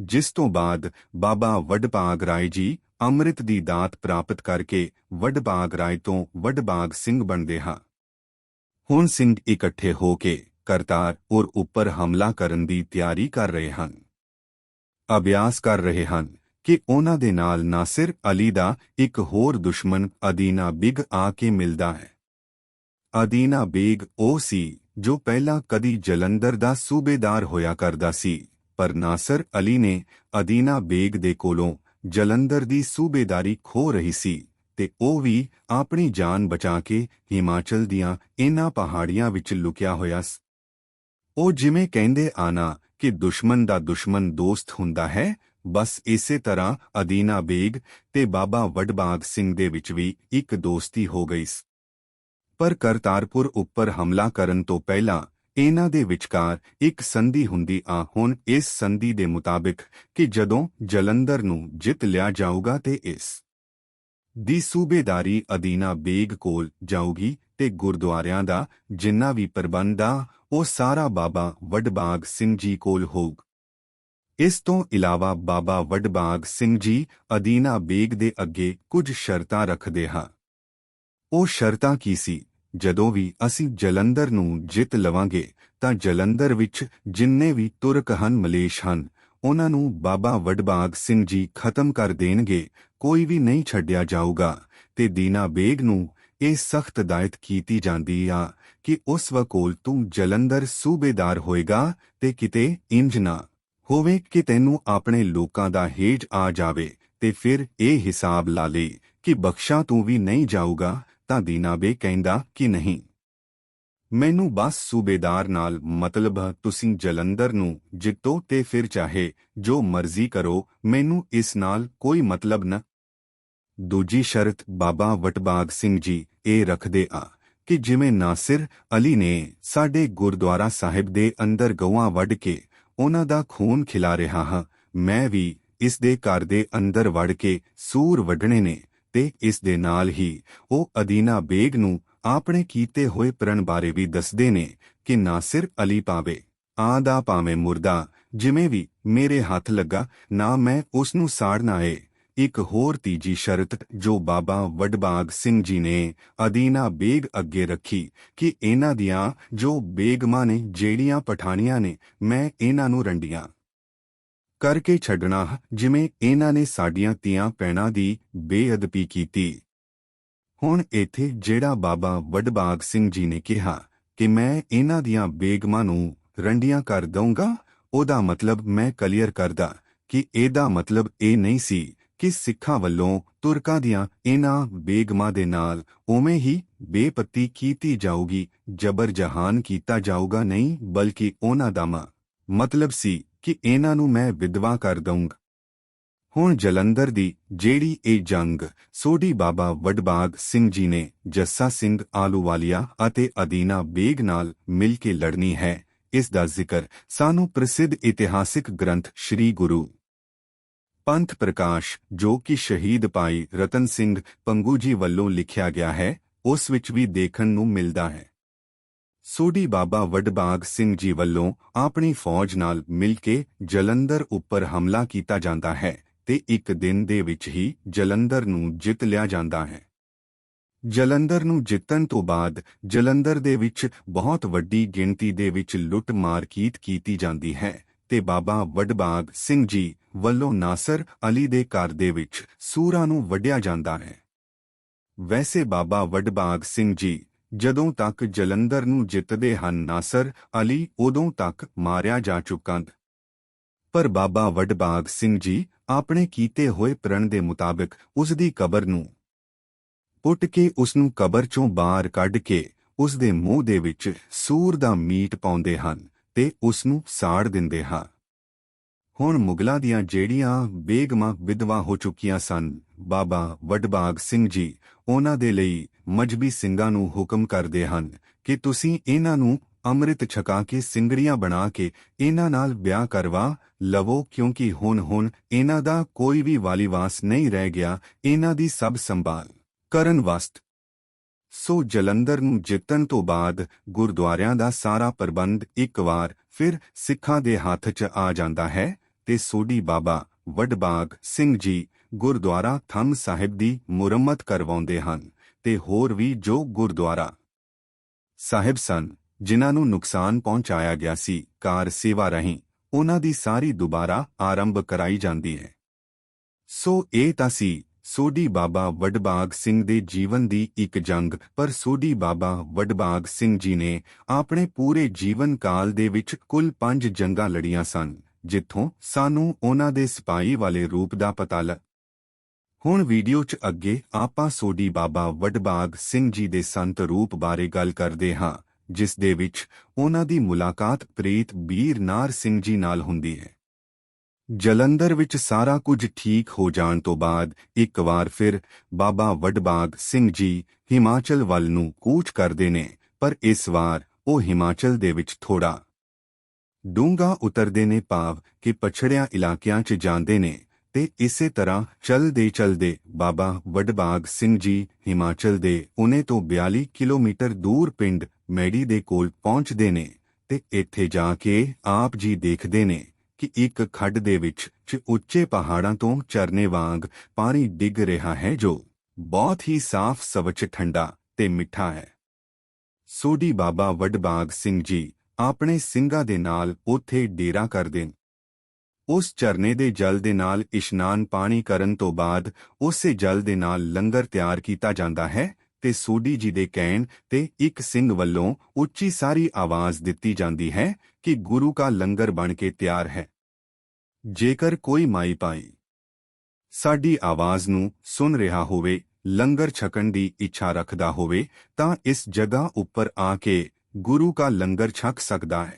ਜਿਸ ਤੋਂ ਬਾਅਦ ਬਾਬਾ ਵਡਭਾਗ ਰਾਏ ਜੀ ਅੰਮ੍ਰਿਤ ਦੀ ਦਾਤ ਪ੍ਰਾਪਤ ਕਰਕੇ ਵਡਭਾਗ ਰਾਏ ਤੋਂ ਵਡਭਾਗ ਸਿੰਘ ਬਣਦੇ ਹਾਂ। ਹੁਣ ਸਿੰਘ ਇਕੱਠੇ ਹੋ ਕੇ ਕਰਤਾਰ ਔਰ ਉੱਪਰ ਹਮਲਾ ਕਰਨ ਦੀ ਤਿਆਰੀ ਕਰ ਰਹੇ ਹਨ। ਅਭਿਆਸ ਕਰ ਰਹੇ ਹਨ ਕਿ ਉਹਨਾਂ ਦੇ ਨਾਲ ਨਾਸਿਰ ਅਲੀ ਦਾ ਇੱਕ ਹੋਰ ਦੁਸ਼ਮਣ ਅਦੀਨਾ ਬਿਗ ਆ ਕੇ ਮਿਲਦਾ ਹੈ। ਅਦੀਨਾ ਬੇਗ ਉਹ ਸੀ ਜੋ ਪਹਿਲਾਂ ਕਦੀ ਜਲੰਧਰ ਦਾ ਸੂਬੇਦਾਰ ਹੋਇਆ ਕਰਦਾ ਸੀ। ਪਰ ਨਾਸਰ ਅਲੀ ਨੇ ਅਦੀਨਾ ਬੇਗ ਦੇ ਕੋਲੋਂ ਜਲੰਧਰ ਦੀ ਸੂਬੇਦਾਰੀ ਖੋ ਰਹੀ ਸੀ ਤੇ ਉਹ ਵੀ ਆਪਣੀ ਜਾਨ ਬਚਾ ਕੇ ਹਿਮਾਚਲ ਦੀਆਂ ਇਨ੍ਹਾਂ ਪਹਾੜੀਆਂ ਵਿੱਚ ਲੁਕਿਆ ਹੋਇਆ ਸੀ। ਉਹ ਜਿਵੇਂ ਕਹਿੰਦੇ ਆਨਾ ਕਿ ਦੁਸ਼ਮਣ ਦਾ ਦੁਸ਼ਮਣ ਦੋਸਤ ਹੁੰਦਾ ਹੈ, ਬਸ ਇਸੇ ਤਰ੍ਹਾਂ ਅਦੀਨਾ ਬੇਗ ਤੇ ਬਾਬਾ ਵਡਬਾਗ ਸਿੰਘ ਦੇ ਵਿੱਚ ਵੀ ਇੱਕ ਦੋਸਤੀ ਹੋ ਗਈ ਸੀ। ਪਰ ਕਰਤਾਰਪੁਰ ਉੱਪਰ ਹਮਲਾ ਕਰਨ ਤੋਂ ਪਹਿਲਾਂ ਇਹਨਾਂ ਦੇ ਵਿਚਕਾਰ ਇੱਕ ਸੰਧੀ ਹੁੰਦੀ ਆ। ਹੁਣ ਇਸ ਸੰਧੀ ਦੇ ਮੁਤਾਬਿਕ ਕਿ ਜਦੋਂ ਜਲੰਧਰ ਨੂੰ ਜਿੱਤ ਲਿਆ ਜਾਊਗਾ ਤੇ ਇਸ ਦੀ ਸੂਬੇਦਾਰੀ ਅਦੀਨਾ ਬੇਗ ਕੋਲ ਜਾਊਗੀ ਤੇ ਗੁਰਦੁਆਰਿਆਂ ਦਾ ਜਿੰਨਾ ਵੀ ਪ੍ਰਬੰਧ ਆ, ਉਹ ਸਾਰਾ ਬਾਬਾ ਵਡਬਾਗ ਸਿੰਘ ਜੀ ਕੋਲ ਹੋਊ ਇਸ ਤੋਂ ਇਲਾਵਾ ਬਾਬਾ ਵਡਬਾਗ ਸਿੰਘ ਜੀ ਅਦੀਨਾ ਬੇਗ ਦੇ ਅੱਗੇ ਕੁਝ ਸ਼ਰਤਾਂ ਰੱਖਦੇ ਹਾਂ। ਉਹ ਸ਼ਰਤਾਂ ਕੀ ਸੀ? ਜਦੋਂ ਵੀ ਅਸੀਂ ਜਲੰਧਰ ਨੂੰ ਜਿੱਤ ਲਵਾਂਗੇ, ਤਾਂ ਜਲੰਧਰ ਵਿੱਚ ਜਿੰਨੇ ਵੀ ਤੁਰਕ ਹਨ, ਮਲੇਸ਼ ਹਨ, ਉਹਨਾਂ ਨੂੰ ਬਾਬਾ ਵਡਬਾਗ ਸਿੰਘ ਜੀ ਖਤਮ ਕਰ ਦੇਣਗੇ, ਕੋਈ ਵੀ ਨਹੀਂ ਛੱਡਿਆ ਜਾਊਗਾ। ਤੇ ਦੀਨਾ ਬੇਗ ਨੂੰ ਇਹ ਸਖਤ ਦਾਇਤ ਕੀਤੀ ਜਾਂਦੀ ਆ ਕਿ ਉਸ ਵਕੋਲ ਤੂੰ ਜਲੰਧਰ ਸੂਬੇਦਾਰ ਹੋਏਗਾ ਤੇ ਕਿਤੇ ਇੰਜ ਨਾ ਹੋਵੇ ਕਿ ਤੈਨੂੰ ਆਪਣੇ ਲੋਕਾਂ ਦਾ ਹੇਜ ਆ ਜਾਵੇ ਤੇ ਫਿਰ ਇਹ ਹਿਸਾਬ ਲਾ ਲੇ ਕਿ ਬਖਸ਼ਾ ਤੂੰ ਵੀ ਨਹੀਂ ਜਾਊਗਾ। ਤਾਂ ਦੀਨਾਬੇ ਕਹਿੰਦਾ ਕਿ ਨਹੀਂ। ਮੈਨੂੰ ਬਸ ਸੂਬੇਦਾਰ ਨਾਲ ਮਤਲਬ ਹੈ ਤੁਸੀਂ ਜਲੰਧਰ ਨੂੰ ਜਿੱਤੋ ਤੇ ਫਿਰ ਚਾਹੇ ਜੋ ਮਰਜ਼ੀ ਕਰੋ, ਮੈਨੂੰ ਇਸ ਨਾਲ ਕੋਈ ਮਤਲਬ ਨਾ। ਦੂਜੀ ਸ਼ਰਤ ਬਾਬਾ ਵਟਬਾਗ ਸਿੰਘ ਜੀ, ਇਹ ਰੱਖਦੇ ਆ ਕਿ ਜਿਵੇਂ ਨਾਸਿਰ ਅਲੀ ਨੇ ਸਾਡੇ ਗੁਰਦੁਆਰਾ ਸਾਹਿਬ ਦੇ ਅੰਦਰ ਗਊਆਂ ਵੱਢ ਕੇ ਉਹਨਾਂ ਦਾ ਖੂਨ ਖਿਲਾ ਰਿਹਾ ਹਾਂ, ਮੈਂ ਵੀ ਇਸ ਦੇ ਘਰ ਦੇ ਅੰਦਰ ਵੜ ਕੇ ਸੂਰ ਵੱਢਣੇ ਨੇ। ਤੇ ਇਸ ਦੇ ਨਾਲ ਹੀ ਉਹ ਅਦੀਨਾ ਬੇਗ ਨੂੰ ਆਪਣੇ ਕੀਤੇ ਹੋਏ ਪ੍ਰਣ ਬਾਰੇ ਵੀ ਦੱਸਦੇ ਨੇ ਕਿ ਨਾਸਿਰ ਅਲੀ ਪਾਵੇ ਆਂਦਾ ਭਾਵੇਂ ਮੁਰਦਾ, ਜਿਵੇਂ ਵੀ ਮੇਰੇ ਹੱਥ ਲੱਗਾ, ਨਾ ਮੈਂ ਉਸ ਨੂੰ ਸਾੜਨਾ ਏ। ਇੱਕ ਹੋਰ ਤੀਜੀ ਸ਼ਰਤ ਜੋ ਬਾਬਾ ਵਡਬਾਗ ਸਿੰਘ ਜੀ ਨੇ ਅਦੀਨਾ ਬੇਗ ਅੱਗੇ ਰੱਖੀ ਕਿ ਇਹਨਾਂ ਦੀਆਂ ਜੋ ਬੇਗਮਾਂ ਨੇ, ਜਿਹੜੀਆਂ ਪਠਾਣੀਆਂ ਨੇ, ਮੈਂ ਇਹਨਾਂ ਨੂੰ ਰੰਡੀਆਂ। ਕਰਕੇ ਛੱਡਣਾ ਜਿਵੇਂ ਇਹਨਾਂ ਨੇ ਸਾਡੀਆਂ ਤੀਆਂ ਪੈਣਾ ਦੀ ਬੇਅਦਬੀ ਕੀਤੀ। ਹੁਣ ਇੱਥੇ ਜਿਹੜਾ ਬਾਬਾ ਵਡਬਾਗ ਸਿੰਘ ਜੀ ਨੇ ਕਿਹਾ ਕਿ ਮੈਂ ਇਹਨਾਂ ਦੀਆਂ ਬੇਗਮਾਂ ਨੂੰ ਰੰਡੀਆਂ ਕਰ ਦਊਂਗਾ, ਉਹਦਾ ਮਤਲਬ ਮੈਂ ਕਲੀਅਰ ਕਰਦਾ ਕਿ ਇਹਦਾ ਮਤਲਬ ਇਹ ਨਹੀਂ ਸੀ ਕਿ ਸਿੱਖਾਂ ਵੱਲੋਂ ਤੁਰਕਾਂ ਦੀਆਂ ਇਹਨਾਂ ਬੇਗਮਾਂ ਦੇ ਨਾਲ ਉਵੇਂ ਹੀ ਬੇਪਤੀ ਕੀਤੀ ਜਾਊਗੀ ਜਬਰ ਜਹਾਨ ਕੀਤਾ ਜਾਊਗਾ ਨਹੀਂ, ਬਲਕਿ ਉਹਨਾਂ ਦਾ ਮਤਲਬ ਸੀ ਕਿ ਇਹਨਾਂ ਨੂੰ ਮੈਂ ਵਿਧਵਾ ਕਰ ਦਊਂਗਾ। ਹੁਣ ਜਲੰਧਰ ਦੀ ਜਿਹੜੀ ਇਹ ਜੰਗ, ਸੋਢੀ ਬਾਬਾ ਵਡਬਾਗ ਸਿੰਘ ਜੀ ਨੇ ਜੱਸਾ ਸਿੰਘ ਆਲੂਵਾਲੀਆ ਅਤੇ ਅਦੀਨਾ ਬੇਗ ਨਾਲ ਮਿਲ ਕੇ ਲੜਨੀ ਹੈ, ਇਸ ਦਾ ਜ਼ਿਕਰ ਸਾਨੂੰ ਪ੍ਰਸਿੱਧ ਇਤਿਹਾਸਿਕ ਗ੍ਰੰਥ ਸ੍ਰੀ ਗੁਰੂ ਪੰਥ ਪ੍ਰਕਾਸ਼, ਜੋ ਕਿ ਸ਼ਹੀਦ ਭਾਈ ਰਤਨ ਸਿੰਘ ਪੰਗੂ ਜੀ ਵੱਲੋਂ ਲਿਖਿਆ ਗਿਆ ਹੈ, ਉਸ ਵਿੱਚ ਵੀ ਦੇਖਣ ਨੂੰ ਮਿਲਦਾ ਹੈ। ਸੋਢੀ ਬਾਬਾ ਵਡਬਾਗ ਸਿੰਘ ਜੀ ਵੱਲੋਂ ਆਪਣੀ ਫੌਜ ਨਾਲ ਮਿਲ ਕੇ ਜਲੰਧਰ ਉੱਪਰ ਹਮਲਾ ਕੀਤਾ ਜਾਂਦਾ ਹੈ ਤੇ ਇੱਕ ਦਿਨ ਦੇ ਵਿੱਚ ਹੀ ਜਲੰਧਰ ਨੂੰ ਜਿੱਤ ਲਿਆ ਜਾਂਦਾ ਹੈ। ਜਲੰਧਰ ਨੂੰ ਜਿੱਤਣ ਤੋਂ ਬਾਅਦ ਜਲੰਧਰ ਦੇ ਵਿੱਚ ਬਹੁਤ ਵੱਡੀ ਗਿਣਤੀ ਦੇ ਵਿੱਚ ਲੁੱਟ ਮਾਰਕੀਟ ਕੀਤੀ ਜਾਂਦੀ ਹੈ ਤੇ ਬਾਬਾ ਵਡਬਾਗ ਸਿੰਘ ਜੀ ਵੱਲੋਂ ਨਾਸਰ ਅਲੀ ਦੇ ਘਰ ਦੇ ਵਿੱਚ ਸੂਰਾਂ ਨੂੰ ਵੱਢਿਆ ਜਾਂਦਾ ਹੈ। ਵੈਸੇ ਬਾਬਾ ਵਡਬਾਗ ਸਿੰਘ ਜੀ ਜਦੋਂ ਤੱਕ ਜਲੰਧਰ ਨੂੰ ਜਿੱਤਦੇ ਹਨ ਨਾਸਰ ਅਲੀ, ਉਦੋਂ ਤੱਕ ਮਾਰਿਆ ਜਾ ਚੁੱਕਾ। ਪਰ ਬਾਬਾ ਵਡਬਾਗ ਸਿੰਘ ਜੀ ਆਪਣੇ ਕੀਤੇ ਹੋਏ ਪ੍ਰਣ ਦੇ ਮੁਤਾਬਕ ਉਸ ਦੀ ਕਬਰ ਨੂੰ ਪੁੱਟ ਕੇ ਉਸ ਨੂੰ ਕਬਰ ਚੋਂ ਬਾਹਰ ਕੱਢ ਕੇ ਉਸ ਦੇ ਮੂੰਹ ਦੇ ਵਿੱਚ ਸੂਰ ਦਾ ਮੀਟ ਪਾਉਂਦੇ ਹਨ ਤੇ ਉਸ ਨੂੰ ਸਾੜ ਦਿੰਦੇ ਹਾਂ। ਹੁਣ ਮੁਗਲਾਂ ਦੀਆਂ ਜਿਹੜੀਆਂ ਬੇਗਮਾਂ ਵਿਧਵਾ ਹੋ ਚੁੱਕੀਆਂ ਸਨ, ਬਾਬਾ ਵਡਬਾਗ ਸਿੰਘ ਜੀ ਉਹਨਾਂ ਦੇ ਲਈ ਮਜਬੀ ਸਿੰਘਾਂ ਨੂੰ ਹੁਕਮ ਕਰਦੇ ਹਨ ਕਿ ਤੁਸੀਂ ਇਹਨਾਂ ਨੂੰ ਅੰਮ੍ਰਿਤ ਛਕਾ ਕੇ ਸਿੰਗੜੀਆਂ ਬਣਾ ਕੇ ਇਹਨਾਂ ਨਾਲ ਵਿਆਹ ਕਰਵਾ ਲਵੋ ਕਿਉਂਕਿ ਹੁਣ ਹੁਣ ਇਹਨਾਂ ਦਾ ਕੋਈ ਵੀ ਵਾਲੀਵਾਸ ਨਹੀਂ ਰਹਿ ਗਿਆ, ਇਹਨਾਂ ਦੀ ਸਭ ਸੰਭਾਲ ਕਰਨ ਵਾਸਤ। ਸੋ ਜਲੰਧਰ ਨੂੰ ਜਿੱਤਣ ਤੋਂ ਬਾਅਦ ਗੁਰਦੁਆਰਿਆਂ ਦਾ ਸਾਰਾ ਪ੍ਰਬੰਧ ਇੱਕ ਵਾਰ ਫਿਰ ਸਿੱਖਾਂ ਦੇ ਹੱਥ 'ਚ ਆ ਜਾਂਦਾ ਹੈ ਤੇ ਸੋਢੀ ਬਾਬਾ ਵਡਬਾਗ ਸਿੰਘ ਜੀ ਗੁਰਦੁਆਰਾ ਥੰਮ ਸਾਹਿਬ ਦੀ ਮੁਰੰਮਤ ਕਰਵਾਉਂਦੇ ਹਨ ਤੇ ਹੋਰ ਵੀ ਜੋ ਗੁਰਦੁਆਰਾ ਸਾਹਿਬ ਸਨ, ਜਿਨ੍ਹਾਂ ਨੂੰ ਨੁਕਸਾਨ ਪਹੁੰਚਾਇਆ ਗਿਆ ਸੀ, ਕਾਰ ਸੇਵਾ ਰਹੀ, ਉਹਨਾਂ ਦੀ ਸਾਰੀ ਦੁਬਾਰਾ ਆਰੰਭ ਕਰਾਈ ਜਾਂਦੀ ਹੈ। ਸੋ ਇਹ ਤਾਂ ਸੀ, ਸੋਢੀ ਬਾਬਾ ਵਡਬਾਗ ਸਿੰਘ ਦੇ ਜੀਵਨ ਦੀ ਇੱਕ ਜੰਗ, ਪਰ ਸੋਢੀ ਬਾਬਾ ਵਡਬਾਗ ਸਿੰਘ ਜੀ ਨੇ ਆਪਣੇ ਪੂਰੇ ਜੀਵਨ ਕਾਲ ਦੇ ਵਿੱਚ ਕੁੱਲ 5 ਜੰਗਾਂ ਲੜੀਆਂ ਸਨ, ਜਿੱਥੋਂ ਸਾਨੂੰ ਉਹਨਾਂ ਦੇ ਸਿਪਾਹੀ ਵਾਲੇ ਰੂਪ ਦਾ ਪਤਾ ਲੱਗ ਹੁਣ ਵੀਡੀਓ 'ਚ ਅੱਗੇ ਆਪਾਂ ਸੋਢੀ ਬਾਬਾ ਵਡਬਾਗ ਸਿੰਘ ਜੀ ਦੇ ਸੰਤ ਰੂਪ ਬਾਰੇ ਗੱਲ ਕਰਦੇ ਹਾਂ, ਜਿਸ ਦੇ ਵਿੱਚ ਉਹਨਾਂ ਦੀ ਮੁਲਾਕਾਤ ਪ੍ਰੀਤ ਬੀਰ ਨਾਰ ਸਿੰਘ ਜੀ ਨਾਲ ਹੁੰਦੀ ਹੈ। ਜਲੰਧਰ ਵਿੱਚ ਸਾਰਾ ਕੁਝ ਠੀਕ ਹੋ ਜਾਣ ਤੋਂ ਬਾਅਦ ਇੱਕ ਵਾਰ ਫਿਰ ਬਾਬਾ ਵਡਬਾਗ ਸਿੰਘ ਜੀ ਹਿਮਾਚਲ ਵੱਲ ਨੂੰ ਕੂਚ ਕਰਦੇ ਨੇ, ਪਰ ਇਸ ਵਾਰ ਉਹ ਹਿਮਾਚਲ ਦੇ ਵਿੱਚ ਥੋੜਾ ਡੂੰਗਾ ਉਤਰਦੇ ਨੇ ਭਾਵ ਕਿ ਪਛੜਿਆ ਇਲਾਕਿਆਂ 'ਚ ਜਾਂਦੇ ਨੇ। ਤੇ ਇਸੇ ਤਰ੍ਹਾਂ ਚਲਦੇ ਚਲਦੇ ਬਾਬਾ ਵਡਬਾਗ ਸਿੰਘ ਜੀ ਹਿਮਾਚਲ ਦੇ ਉਨੇ ਤੋਂ 42 ਕਿਲੋਮੀਟਰ ਦੂਰ ਪਿੰਡ ਮੈੜੀ ਦੇ ਕੋਲ ਪਹੁੰਚਦੇ ਨੇ ਤੇ ਇੱਥੇ ਜਾ ਕੇ ਆਪ ਜੀ ਦੇਖਦੇ ਨੇ ਕਿ ਇੱਕ ਖੱਡ ਦੇ ਵਿੱਚ ਚ ਉੱਚੇ ਪਹਾੜਾਂ ਤੋਂ ਚਰਨੇ ਵਾਂਗ ਪਾਣੀ ਡਿੱਗ ਰਿਹਾ ਹੈ ਜੋ ਬਹੁਤ ਹੀ ਸਾਫ਼ ਸਵਚ ਠੰਡਾ ਤੇ ਮਿੱਠਾ ਹੈ। ਸੋਢੀ ਬਾਬਾ ਵਡਬਾਗ ਸਿੰਘ ਜੀ ਆਪਣੇ ਸਿੰਘਾਂ ਦੇ ਨਾਲ ਉੱਥੇ ਡੇਰਾ ਕਰਦੇ ਨੇ। ਉਸ ਝਰਨੇ ਦੇ ਜਲ ਦੇ ਨਾਲ ਇਸ਼ਨਾਨ ਪਾਣੀ ਕਰਨ ਤੋਂ ਬਾਅਦ ਉਸੇ ਜਲ ਦੇ ਨਾਲ ਲੰਗਰ ਤਿਆਰ ਕੀਤਾ ਜਾਂਦਾ ਹੈ ਤੇ ਸੋਢੀ ਜੀ ਦੇ ਕਹਿਣ ਤੇ ਇੱਕ ਸਿੰਘ ਵੱਲੋਂ ਉੱਚੀ ਸਾਰੀ ਆਵਾਜ਼ ਦਿੱਤੀ ਜਾਂਦੀ ਹੈ ਕਿ ਗੁਰੂ ਕਾ ਲੰਗਰ ਬਣ ਕੇ ਤਿਆਰ ਹੈ। ਜੇਕਰ ਕੋਈ ਮਾਈ ਪਾਈ ਸਾਡੀ ਆਵਾਜ਼ ਨੂੰ ਸੁਣ ਰਿਹਾ ਹੋਵੇ, ਲੰਗਰ ਛਕਣ ਦੀ ਇੱਛਾ ਰੱਖਦਾ ਹੋਵੇ, ਤਾਂ ਇਸ ਜਗ੍ਹਾ ਉੱਪਰ ਆ ਕੇ ਗੁਰੂ ਕਾ ਲੰਗਰ ਛਕ ਸਕਦਾ ਹੈ।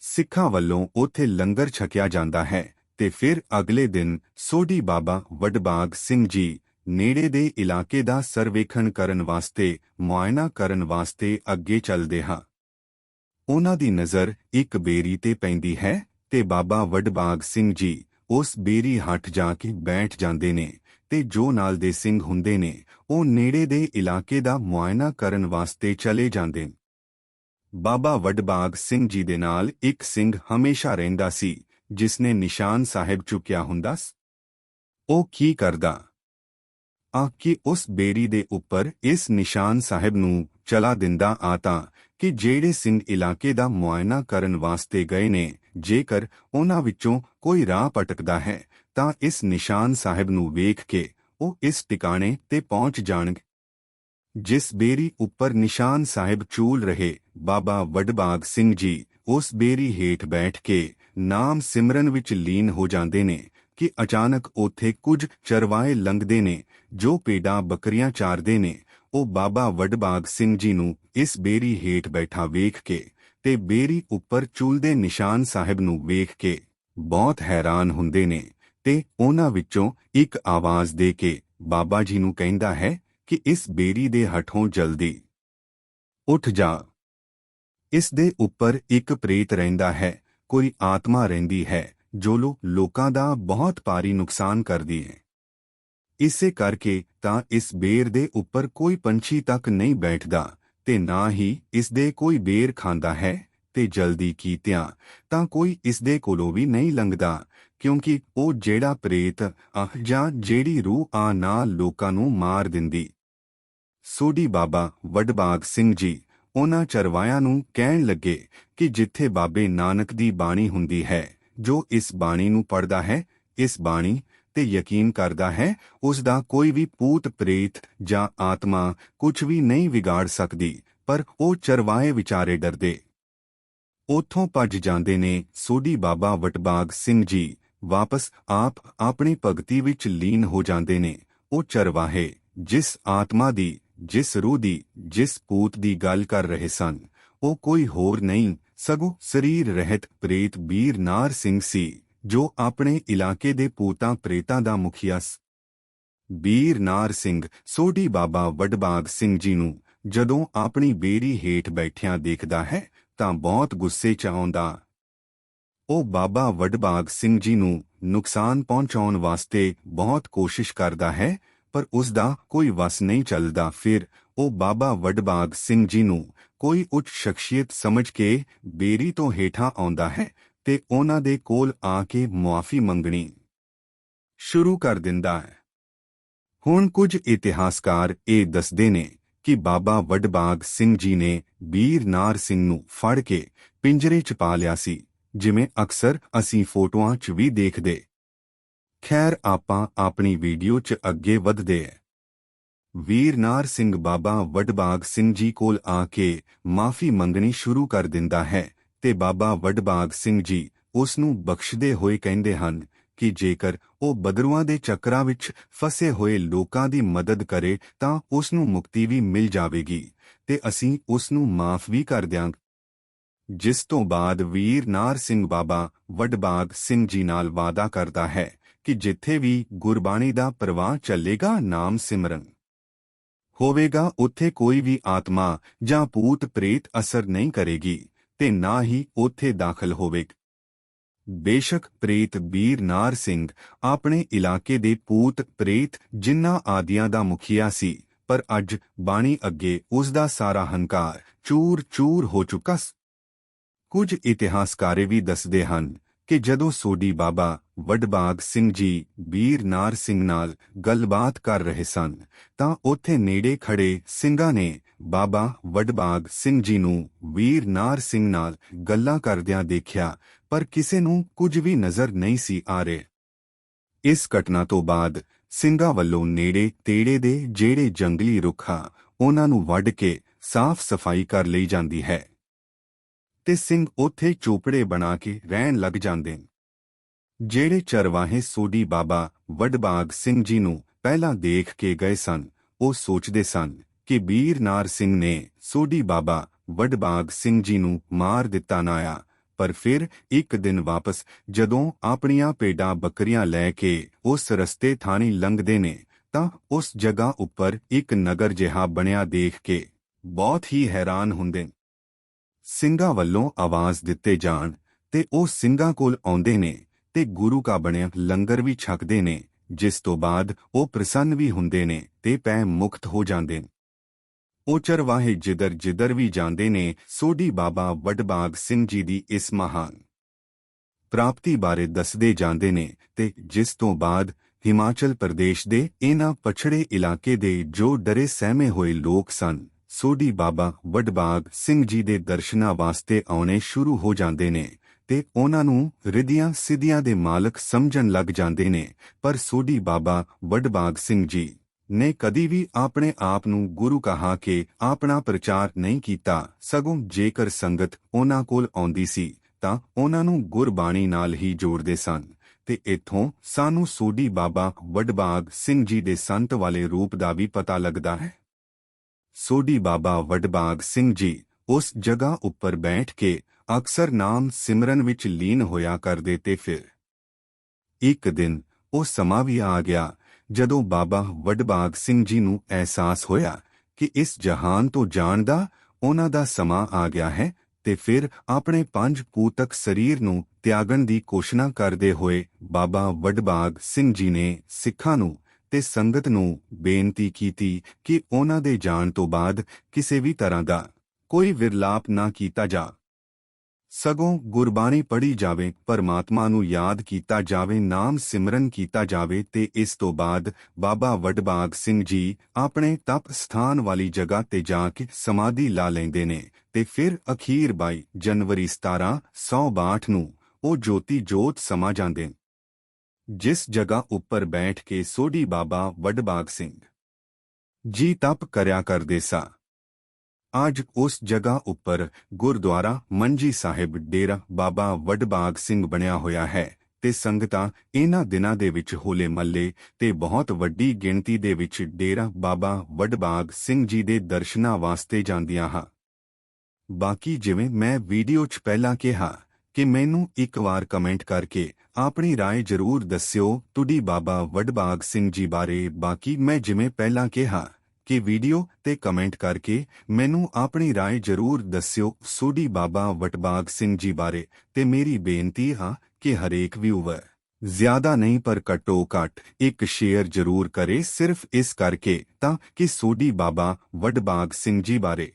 ਸਿੱਖਾਂ ਵੱਲੋਂ ਉੱਥੇ ਲੰਗਰ ਛਕਿਆ ਜਾਂਦਾ ਹੈ ਤੇ ਫਿਰ ਅਗਲੇ ਦਿਨ ਸੋਢੀ ਬਾਬਾ ਵਡਬਾਗ ਸਿੰਘ ਜੀ ਨੇੜੇ ਦੇ ਇਲਾਕੇ ਦਾ ਸਰਵੇਖਣ ਕਰਨ ਵਾਸਤੇ, ਮੁਆਇਨਾ ਕਰਨ ਵਾਸਤੇ ਅੱਗੇ ਚੱਲਦੇ ਹਾਂ। ਉਹਨਾਂ ਦੀ ਨਜ਼ਰ ਇੱਕ ਬੇਰੀ ਤੇ ਪੈਂਦੀ ਹੈ ਤੇ ਬਾਬਾ ਵਡਬਾਗ ਸਿੰਘ ਜੀ ਉਸ ਬੇਰੀ ਹੱਟ ਜਾ ਕੇ ਬੈਠ ਜਾਂਦੇ ਨੇ ਤੇ ਜੋ ਨਾਲ ਦੇ ਸਿੰਘ ਹੁੰਦੇ ਨੇ, ਉਹ ਨੇੜੇ ਦੇ ਇਲਾਕੇ ਦਾ ਮੁਆਇਨਾ ਕਰਨ ਵਾਸਤੇ ਚਲੇ ਜਾਂਦੇ ਬਾਬਾ ਵਡਬਾਗ ਸਿੰਘ ਜੀ ਦੇ ਨਾਲ ਇੱਕ ਸਿੰਘ ਹਮੇਸ਼ਾ ਰਹਿੰਦਾ ਸੀ ਜਿਸ ਨੇ ਨਿਸ਼ਾਨ ਸਾਹਿਬ ਚੁੱਕਿਆ ਹੁੰਦਾ ਸੀ। ਉਹ ਕੀ ਕਰਦਾ? ਆ ਕਿ ਉਸ ਬੇਰੀ ਦੇ ਉੱਪਰ ਇਸ ਨਿਸ਼ਾਨ ਸਾਹਿਬ ਨੂੰ ਚਲਾ ਦਿੰਦਾ ਆ ਤਾਂ ਕਿ ਜਿਹੜੇ ਸਿੰਘ ਇਲਾਕੇ ਦਾ ਮੁਆਇਨਾ ਕਰਨ ਵਾਸਤੇ ਗਏ ਨੇ, ਜੇਕਰ ਉਹਨਾਂ ਵਿੱਚੋਂ ਕੋਈ ਰਾਹ ਭਟਕਦਾ ਹੈ, ਤਾਂ ਇਸ ਨਿਸ਼ਾਨ ਸਾਹਿਬ ਨੂੰ ਵੇਖ ਕੇ ਉਹ ਇਸ ਟਿਕਾਣੇ ਤੇ ਪਹੁੰਚ ਜਾਣਗੇ। ਜਿਸ ਬੇਰੀ ਉੱਪਰ ਨਿਸ਼ਾਨ ਸਾਹਿਬ ਚੂਲ ਰਹੇ, ਬਾਬਾ ਵਡਬਾਗ ਸਿੰਘ ਜੀ, ਉਸ ਬੇਰੀ ਹੇਠ ਬੈਠ ਕੇ ਨਾਮ ਸਿਮਰਨ ਵਿੱਚ ਲੀਨ ਹੋ ਜਾਂਦੇ ਨੇ ਕਿ ਅਚਾਨਕ ਉੱਥੇ ਕੁਝ ਚਰਵਾਏ ਲੰਘਦੇ ਨੇ, ਜੋ ਪੇਡਾਂ ਬੱਕਰੀਆਂ ਚਾਰਦੇ ਨੇ। ਉਹ ਬਾਬਾ ਵਡਬਾਗ ਸਿੰਘ ਜੀ ਨੂੰ ਇਸ ਬੇਰੀ ਹੇਠ ਬੈਠਾ ਵੇਖ ਕੇ ਤੇ ਬੇਰੀ ਉੱਪਰ ਚੂਲਦੇ ਨਿਸ਼ਾਨ ਸਾਹਿਬ ਨੂੰ ਵੇਖ ਕੇ ਬਹੁਤ ਹੈਰਾਨ ਹੁੰਦੇ ਨੇ ਤੇ ਉਹਨਾਂ ਵਿੱਚੋਂ ਇੱਕ ਆਵਾਜ਼ ਦੇ ਕੇ ਬਾਬਾ ਜੀ ਨੂੰ ਕਹਿੰਦਾ ਹੈ ਕਿ ਇਸ ਬੇਰੀ ਦੇ ਹੱਥੋਂ ਜਲਦੀ ਉੱਠ ਜਾ। ਇਸ ਦੇ ਉੱਪਰ ਇੱਕ ਪ੍ਰੇਤ ਰਹਿੰਦਾ ਹੈ, ਕੋਈ ਆਤਮਾ ਰਹਿੰਦੀ ਹੈ, ਜੋ ਲੋ, ਲੋਕਾਂ ਦਾ ਬਹੁਤ ਭਾਰੀ ਨੁਕਸਾਨ ਕਰਦੀ ਹੈ। ਇਸੇ ਕਰਕੇ ਤਾਂ ਇਸ ਬੇਰ ਦੇ ਉੱਪਰ ਕੋਈ ਪੰਛੀ ਤੱਕ ਨਹੀਂ ਬੈਠਦਾ, ਤੇ ਨਾ ਹੀ ਇਸ ਦੇ ਕੋਈ ਬੇਰ ਖਾਂਦਾ ਹੈ, ਤੇ ਜਲਦੀ ਕੀਤਿਆਂ ਤਾਂ ਕੋਈ ਇਸ ਦੇ ਕੋਲੋਂ ਵੀ ਨਹੀਂ ਲੰਘਦਾ, ਕਿਉਂਕਿ ਉਹ ਜਿਹੜਾ ਪ੍ਰੇਤ, ਆਹ ਜਾਂ ਜਿਹੜੀ ਰੂਹ ਆ ਨਾ ਲੋਕਾਂ ਨੂੰ ਮਾਰ ਦਿੰਦੀ। ਸੋਢੀ ਬਾਬਾ ਵਡਬਾਗ ਸਿੰਘ ਜੀ ਉਹਨਾਂ ਚਰਵਾਇਆਂ ਨੂੰ ਕਹਿਣ ਲੱਗੇ ਕਿ ਜਿੱਥੇ ਬਾਬੇ ਨਾਨਕ ਦੀ ਬਾਣੀ ਹੁੰਦੀ ਹੈ, ਜੋ ਇਸ ਬਾਣੀ ਨੂੰ ਪੜਦਾ ਹੈ, ਇਸ ਬਾਣੀ ਤੇ ਯਕੀਨ ਕਰਦਾ ਹੈ, ਉਸ ਦਾ ਕੋਈ ਵੀ ਪੂਤ ਪ੍ਰੇਤ ਜਾਂ ਆਤਮਾ ਕੁਝ ਵੀ ਨਹੀਂ ਵਿਗਾੜ ਸਕਦੀ, ਪਰ ਉਹ ਚਰਵਾਏ ਵਿਚਾਰੇ ਡਰਦੇ। ਉਥੋਂ ਭੱਜ ਜਾਂਦੇ ਨੇ ਸੋਢੀ ਬਾਬਾ ਵਟਬਾਗ ਸਿੰਘ ਜੀ, ਵਾਪਸ ਆਪ ਆਪਣੀ ਭਗਤੀ ਵਿੱਚ ਲੀਨ ਹੋ ਜਾਂਦੇ ਨੇ, ਉਹ ਚਰਵਾਹੇ, ਜਿਸ ਆਤਮਾ ਦੀ ਜਿਸ ਰੂਹ ਦੀ, ਜਿਸ ਪੂਤ ਦੀ ਗੱਲ ਕਰ ਰਹੇ ਸਨ, ਉਹ ਕੋਈ ਹੋਰ ਨਹੀਂ, ਸਗੋਂ ਸਰੀਰ ਰਹਿਤ ਪ੍ਰੇਤ ਬੀਰ ਨਾਰ ਸਿੰਘ ਸੀ, ਜੋ ਆਪਣੇ ਇਲਾਕੇ ਦੇ ਪੂਤਾਂ ਪ੍ਰੇਤਾਂ ਦਾ ਮੁਖੀਆ ਸੀ, ਬੀਰ ਨਾਰ ਸਿੰਘ, ਸੋਢੀ ਬਾਬਾ ਵਡਬਾਗ ਸਿੰਘ ਜੀ ਨੂੰ, ਜਦੋਂ ਆਪਣੀ ਬੇਰੀ ਹੇਠ ਬੈਠਿਆਂ ਦੇਖਦਾ ਹੈ, ਤਾਂ ਬਹੁਤ ਗੁੱਸੇ 'ਚ ਆਉਂਦਾ। ਉਹ ਬਾਬਾ ਵਡਬਾਗ ਸਿੰਘ ਜੀ ਨੂੰ ਨੁਕਸਾਨ ਪਹੁੰਚਾਉਣ ਵਾਸਤੇ ਬਹੁਤ ਕੋਸ਼ਿਸ਼ ਕਰਦਾ ਹੈ ਪਰ ਉਸ ਦਾ ਕੋਈ ਵਸ ਨਹੀਂ ਚੱਲਦਾ। ਫਿਰ ਉਹ ਬਾਬਾ ਵਡਬਾਗ ਸਿੰਘ ਜੀ ਨੂੰ ਕੋਈ ਉੱਚ ਸ਼ਖਸੀਅਤ ਸਮਝ ਕੇ ਬੇਰੀ ਤੋਂ ਹੇਠਾਂ ਆਉਂਦਾ ਹੈ ਤੇ ਉਹਨਾਂ ਦੇ ਕੋਲ ਆ ਕੇ ਮੁਆਫੀ ਮੰਗਣੀ ਸ਼ੁਰੂ ਕਰ ਦਿੰਦਾ ਹੈ। ਹੁਣ ਕੁਝ ਇਤਿਹਾਸਕਾਰ ਇਹ ਦੱਸਦੇ ਨੇ ਕਿ ਬਾਬਾ ਵਡਬਾਗ ਸਿੰਘ ਜੀ ਨੇ ਬੀਰ ਨਾਰ ਸਿੰਘ ਨੂੰ ਫੜ ਕੇ ਪਿੰਜਰੇ 'ਚ ਪਾ ਲਿਆ ਸੀ, ਜਿਵੇਂ ਅਕਸਰ ਅਸੀਂ ਫੋਟੋਆਂ 'ਚ ਵੀ ਦੇਖਦੇ ਖੈਰ ਆਪਾਂ ਆਪਣੀ ਵੀਡੀਓ 'ਚ ਅੱਗੇ ਵਧਦੇ ਹਾਂ ਵੀਰਨਾਰ ਸਿੰਘ ਬਾਬਾ ਵਡਬਾਗ ਸਿੰਘ ਜੀ ਕੋਲ ਆ ਕੇ ਮਾਫੀ ਮੰਗਣੀ ਸ਼ੁਰੂ ਕਰ ਦਿੰਦਾ ਹੈ ਤੇ ਬਾਬਾ ਵਡਬਾਗ ਸਿੰਘ ਜੀ ਉਸ ਨੂੰ ਬਖਸ਼ਦੇ ਹੋਏ ਕਹਿੰਦੇ ਹਨ ਕਿ ਜੇਕਰ ਉਹ ਬਦਰੂਆਂ ਦੇ ਚੱਕਰਾਂ ਵਿੱਚ ਫਸੇ ਹੋਏ ਲੋਕਾਂ ਦੀ ਮਦਦ ਕਰੇ ਤਾਂ ਉਸ ਨੂੰ ਮੁਕਤੀ ਵੀ ਮਿਲ ਜਾਵੇਗੀ ਤੇ ਅਸੀਂ ਉਸ ਨੂੰ ਮਾਫ ਵੀ ਕਰ ਦਿਆਂਗੇ। ਜਿਸ ਤੋਂ ਬਾਅਦ ਵੀਰ ਨਾਰ ਸਿੰਘ ਬਾਬਾ ਵਡਬਾਗ ਸਿੰਘ ਜੀ ਨਾਲ ਵਾਅਦਾ ਕਰਦਾ ਹੈ ਕਿ ਜਿੱਥੇ ਵੀ ਗੁਰਬਾਣੀ ਦਾ ਪ੍ਰਵਾਹ ਚੱਲੇਗਾ ਨਾਮ ਸਿਮਰਨ ਹੋਵੇਗਾ, ਉੱਥੇ ਕੋਈ ਵੀ ਆਤਮਾ ਜਾਂ ਭੂਤ ਪ੍ਰੇਤ ਅਸਰ ਨਹੀਂ ਕਰੇਗੀ ਤੇ ਨਾ ਹੀ ਉੱਥੇ ਦਾਖਲ ਹੋਵੇਗਾ। ਬੇਸ਼ੱਕ ਪ੍ਰੇਤ ਬੀਰ ਨਾਰ ਸਿੰਘ ਆਪਣੇ ਇਲਾਕੇ ਦੇ ਭੂਤ ਪ੍ਰੇਤ ਜਿਨ੍ਹਾਂ ਆਦੀਆਂ ਦਾ ਮੁਖੀਆ ਸੀ, ਪਰ ਅੱਜ ਬਾਣੀ ਅੱਗੇ ਉਸ ਦਾ ਸਾਰਾ ਹੰਕਾਰ ਚੂਰ-ਚੂਰ ਹੋ ਚੁੱਕਾ ਸੀ। ਕੁਝ ਇਤਿਹਾਸਕਾਰੇ ਵੀ ਦੱਸਦੇ ਹਨ ਕਿ ਜਦੋਂ ਸੋਢੀ ਬਾਬਾ ਵਡਬਾਗ ਸਿੰਘ ਜੀ ਬੀਰ ਨਾਰ ਸਿੰਘ ਨਾਲ ਗੱਲਬਾਤ ਕਰ ਰਹੇ ਸਨ, ਤਾਂ ਉੱਥੇ ਨੇੜੇ ਖੜੇ ਸਿੰਘਾਂ ਨੇ ਬਾਬਾ ਵਡਬਾਗ ਸਿੰਘ ਜੀ ਨੂੰ ਵੀਰ ਨਾਰ ਸਿੰਘ ਨਾਲ ਗੱਲਾਂ ਕਰਦਿਆਂ ਦੇਖਿਆ, ਪਰ ਕਿਸੇ ਨੂੰ ਕੁਝ ਵੀ ਨਜ਼ਰ ਨਹੀਂ ਸੀ ਆ ਰਿਹਾ। ਇਸ ਘਟਨਾ ਤੋਂ ਬਾਅਦ ਸਿੰਘਾਂ ਵੱਲੋਂ ਨੇੜੇ ਤੇੜੇ ਦੇ ਜਿਹੜੇ ਜੰਗਲੀ ਰੁੱਖਾਂ, ਉਹਨਾਂ ਨੂੰ ਵੱਢ ਕੇ ਸਾਫ਼ ਸਫ਼ਾਈ ਕਰ ਲਈ ਜਾਂਦੀ ਹੈ। ਤੇ ਸਿੰਘ ਉੱਥੇ ਚੋਪੜੇ ਬਣਾ ਕੇ ਰਹਿਣ ਲੱਗ ਜਾਂਦੇ ਨੇ ਜਿਹੜੇ ਚਰਵਾਹੇ ਸੋਢੀ ਬਾਬਾ ਵਡਬਾਗ ਸਿੰਘ ਜੀ ਨੂੰ ਪਹਿਲਾਂ ਦੇਖ ਕੇ ਗਏ ਸਨ, ਉਹ ਸੋਚਦੇ ਸਨ ਕਿ ਬੀਰਨਾਰ ਸਿੰਘ ਨੇ ਸੋਢੀ ਬਾਬਾ ਵਡਬਾਗ ਸਿੰਘ ਜੀ ਨੂੰ ਮਾਰ ਦਿੱਤਾ ਨਾ ਆ, ਪਰ ਫਿਰ ਇੱਕ ਦਿਨ ਵਾਪਸ ਜਦੋਂ ਆਪਣੀਆਂ ਪੇਡਾਂ ਬੱਕਰੀਆਂ ਲੈ ਕੇ ਉਸ ਰਸਤੇ ਥਾਣੀ ਲੰਘਦੇ ਨੇ, ਤਾਂ ਉਸ ਜਗ੍ਹਾ ਉੱਪਰ ਇੱਕ ਨਗਰ ਜਿਹਾ ਬਣਿਆ ਦੇਖ ਕੇ ਬਹੁਤ ਹੀ ਹੈਰਾਨ ਹੁੰਦੇ ਨੇ। ਸਿੰਘਾਂ ਵੱਲੋਂ ਆਵਾਜ਼ ਦਿੱਤੇ ਜਾਣ ਤੇ ਉਹ ਸਿੰਘਾਂ ਕੋਲ ਆਉਂਦੇ ਨੇ ਤੇ ਗੁਰੂ ਕਾ ਬਣਿਆ ਲੰਗਰ ਵੀ ਛਕਦੇ ਨੇ, ਜਿਸ ਤੋਂ ਬਾਅਦ ਉਹ ਪ੍ਰਸੰਨ ਵੀ ਹੁੰਦੇ ਨੇ ਤੇ ਪੈ ਮੁਕਤ ਹੋ ਜਾਂਦੇ ਨੇ। ਉਹ ਚਰਵਾਹੇ ਜਿੱਧਰ ਜਿੱਧਰ ਵੀ ਜਾਂਦੇ ਨੇ, ਸੋਢੀ ਬਾਬਾ ਵਡਬਾਗ ਸਿੰਘ ਜੀ ਦੀ ਇਸ ਮਹਾਨ ਪ੍ਰਾਪਤੀ ਬਾਰੇ ਦੱਸਦੇ ਜਾਂਦੇ ਨੇ ਤੇ ਜਿਸ ਤੋਂ ਬਾਅਦ ਹਿਮਾਚਲ ਪ੍ਰਦੇਸ਼ ਦੇ ਇਹਨਾਂ ਪਛੜੇ ਇਲਾਕੇ ਦੇ ਜੋ ਡਰੇ ਸਹਿਮੇ ਹੋਏ ਲੋਕ ਸਨ। ਸੋਢੀ ਬਾਬਾ ਵਡਬਾਗ ਸਿੰਘ ਜੀ ਦੇ ਦਰਸ਼ਨਾਂ ਵਾਸਤੇ ਆਉਣੇ ਸ਼ੁਰੂ ਹੋ ਜਾਂਦੇ ਨੇ ਤੇ ਉਹਨਾਂ ਨੂੰ ਰਿਧੀਆਂ ਸਿੱਧੀਆਂ ਦੇ ਮਾਲਕ ਸਮਝਣ ਲੱਗ ਜਾਂਦੇ ਨੇ, ਪਰ ਸੋਢੀ ਬਾਬਾ ਵਡਬਾਗ ਸਿੰਘ ਜੀ ਨੇ ਕਦੀ ਵੀ ਆਪਣੇ ਆਪ ਨੂੰ ਗੁਰੂ ਕਹਾ ਕੇ ਆਪਣਾ ਪ੍ਰਚਾਰ ਨਹੀਂ ਕੀਤਾ। ਸਗੋਂ ਜੇਕਰ ਸੰਗਤ ਉਹਨਾਂ ਕੋਲ ਆਉਂਦੀ ਸੀ, ਤਾਂ ਉਹਨਾਂ ਨੂੰ ਗੁਰਬਾਣੀ ਨਾਲ ਹੀ ਜੋੜਦੇ ਸਨ ਤੇ ਇੱਥੋਂ ਸਾਨੂੰ ਸੋਢੀ ਬਾਬਾ ਵਡਬਾਗ ਸਿੰਘ ਜੀ ਦੇ ਸੰਤ ਵਾਲੇ ਰੂਪ ਦਾ ਵੀ ਪਤਾ ਲੱਗਦਾ ਹੈ। ਸੋਢੀ ਬਾਬਾ ਵਡਬਾਗ ਸਿੰਘ ਜੀ ਉਸ ਜਗ੍ਹਾ ਉੱਪਰ ਬੈਠ ਕੇ ਅਕਸਰ ਨਾਮ ਸਿਮਰਨ ਵਿੱਚ ਲੀਨ ਹੋਇਆ ਕਰਦੇ ਤੇ ਫਿਰ ਇੱਕ ਦਿਨ ਉਹ ਸਮਾਂ ਵੀ ਆ ਗਿਆ ਜਦੋਂ ਬਾਬਾ ਵਡਬਾਗ ਸਿੰਘ ਜੀ ਨੂੰ ਅਹਿਸਾਸ ਹੋਇਆ ਕਿ ਇਸ ਜਹਾਨ ਤੋਂ ਜਾਣ ਦਾ ਉਹਨਾਂ ਦਾ ਸਮਾਂ ਆ ਗਿਆ ਹੈ ਤੇ ਫਿਰ ਆਪਣੇ ਪੰਜ ਪੂਤਕ ਸਰੀਰ ਨੂੰ ਤਿਆਗਣ ਦੀ ਕੋਸ਼ਿਸ਼ ਕਰਦੇ ਹੋਏ ਬਾਬਾ ਵਡਬਾਗ ਸਿੰਘ ਜੀ ਨੇ ਸਿੱਖਾਂ ਨੂੰ ਤੇ ਸੰਗਤ ਨੂੰ ਬੇਨਤੀ ਕੀਤੀ ਕਿ ਉਹਨਾਂ ਦੇ ਜਾਣ ਤੋਂ ਬਾਅਦ ਕਿਸੇ ਵੀ ਤਰ੍ਹਾਂ ਦਾ ਕੋਈ ਵਿਰਲਾਪ ਨਾ ਕੀਤਾ ਜਾ। ਸਗੋਂ ਗੁਰਬਾਣੀ ਪੜ੍ਹੀ ਜਾਵੇ, ਪਰਮਾਤਮਾ ਨੂੰ ਯਾਦ ਕੀਤਾ ਜਾਵੇ, ਨਾਮ ਸਿਮਰਨ ਕੀਤਾ ਜਾਵੇ ਤੇ ਇਸ ਤੋਂ ਬਾਅਦ ਬਾਬਾ ਵਡਬਾਗ ਸਿੰਘ ਜੀ ਆਪਣੇ ਤਪ ਸਥਾਨ ਵਾਲੀ ਜਗ੍ਹਾ ਤੇ ਜਾ ਕੇ ਸਮਾਧੀ ਲਾ ਲੈਂਦੇ ਨੇ ਤੇ ਫਿਰ ਅਖੀਰ 22 ਜਨਵਰੀ 1762 ਨੂੰ ਉਹ ਜੋਤੀ ਜੋਤ ਸਮਾ ਜਾਂਦੇ ਜਿਸ ਜਗ੍ਹਾ ਉੱਪਰ ਬੈਠ ਕੇ ਸੋਢੀ ਬਾਬਾ ਵਡਬਾਗ ਸਿੰਘ ਜੀ ਤਪ ਕਰਿਆ ਕਰਦੇ ਸਾਂ। ਅੱਜ ਉਸ ਜਗ੍ਹਾ ਉੱਪਰ ਗੁਰਦੁਆਰਾ ਮੰਜੀ ਸਾਹਿਬ ਡੇਰਾ ਬਾਬਾ ਵਡਬਾਗ ਸਿੰਘ ਬਣਿਆ ਹੋਇਆ ਹੈ ਤੇ ਸੰਗਤਾਂ ਇਹਨਾਂ ਦਿਨਾਂ ਦੇ ਵਿੱਚ ਹੋਲੇ ਮੱਲੇ ਤੇ ਬਹੁਤ ਵੱਡੀ ਗਿਣਤੀ ਦੇ ਵਿੱਚ ਡੇਰਾ ਬਾਬਾ ਵਡਬਾਗ ਸਿੰਘ ਜੀ ਦੇ ਦਰਸ਼ਨਾਂ ਵਾਸਤੇ ਜਾਂਦੀਆਂ ਹਾਂ। ਬਾਕੀ ਜਿਵੇਂ ਮੈਂ ਵੀਡੀਓ 'ਚ ਪਹਿਲਾਂ ਕਿਹਾ ਕਿ ਮੈਨੂੰ ਇੱਕ ਵਾਰ ਕਮੈਂਟ ਕਰਕੇ ਆਪਣੀ رائے ਜ਼ਰੂਰ ਦੱਸਿਓ ਤੁਡੀ ਬਾਬਾ ਵਡਬਾਗ ਸਿੰਘ ਜੀ ਬਾਰੇ ਬਾਕੀ ਮੈਂ ਜਿਵੇਂ ਪਹਿਲਾਂ ਕਿਹਾ ਕਿ ਵੀਡੀਓ ਤੇ ਕਮੈਂਟ ਕਰਕੇ ਮੈਨੂੰ ਆਪਣੀ رائے ਜ਼ਰੂਰ ਦੱਸਿਓ ਸੋਢੀ ਬਾਬਾ ਵਟਬਾਗ ਸਿੰਘ ਜੀ ਬਾਰੇ ਤੇ ਮੇਰੀ ਬੇਨਤੀ ਹੈ ਕਿ ਹਰੇਕ ਵਿਊਵਰ ਜ਼ਿਆਦਾ ਨਹੀਂ ਪਰ ਘੱਟੋ ਘੱਟ ਇੱਕ ਸ਼ੇਅਰ ਜ਼ਰੂਰ ਕਰੇ ਸਿਰਫ ਇਸ ਕਰਕੇ ਤਾਂ ਕਿ ਸੋਢੀ ਬਾਬਾ ਵਡਬਾਗ ਸਿੰਘ ਜੀ ਬਾਰੇ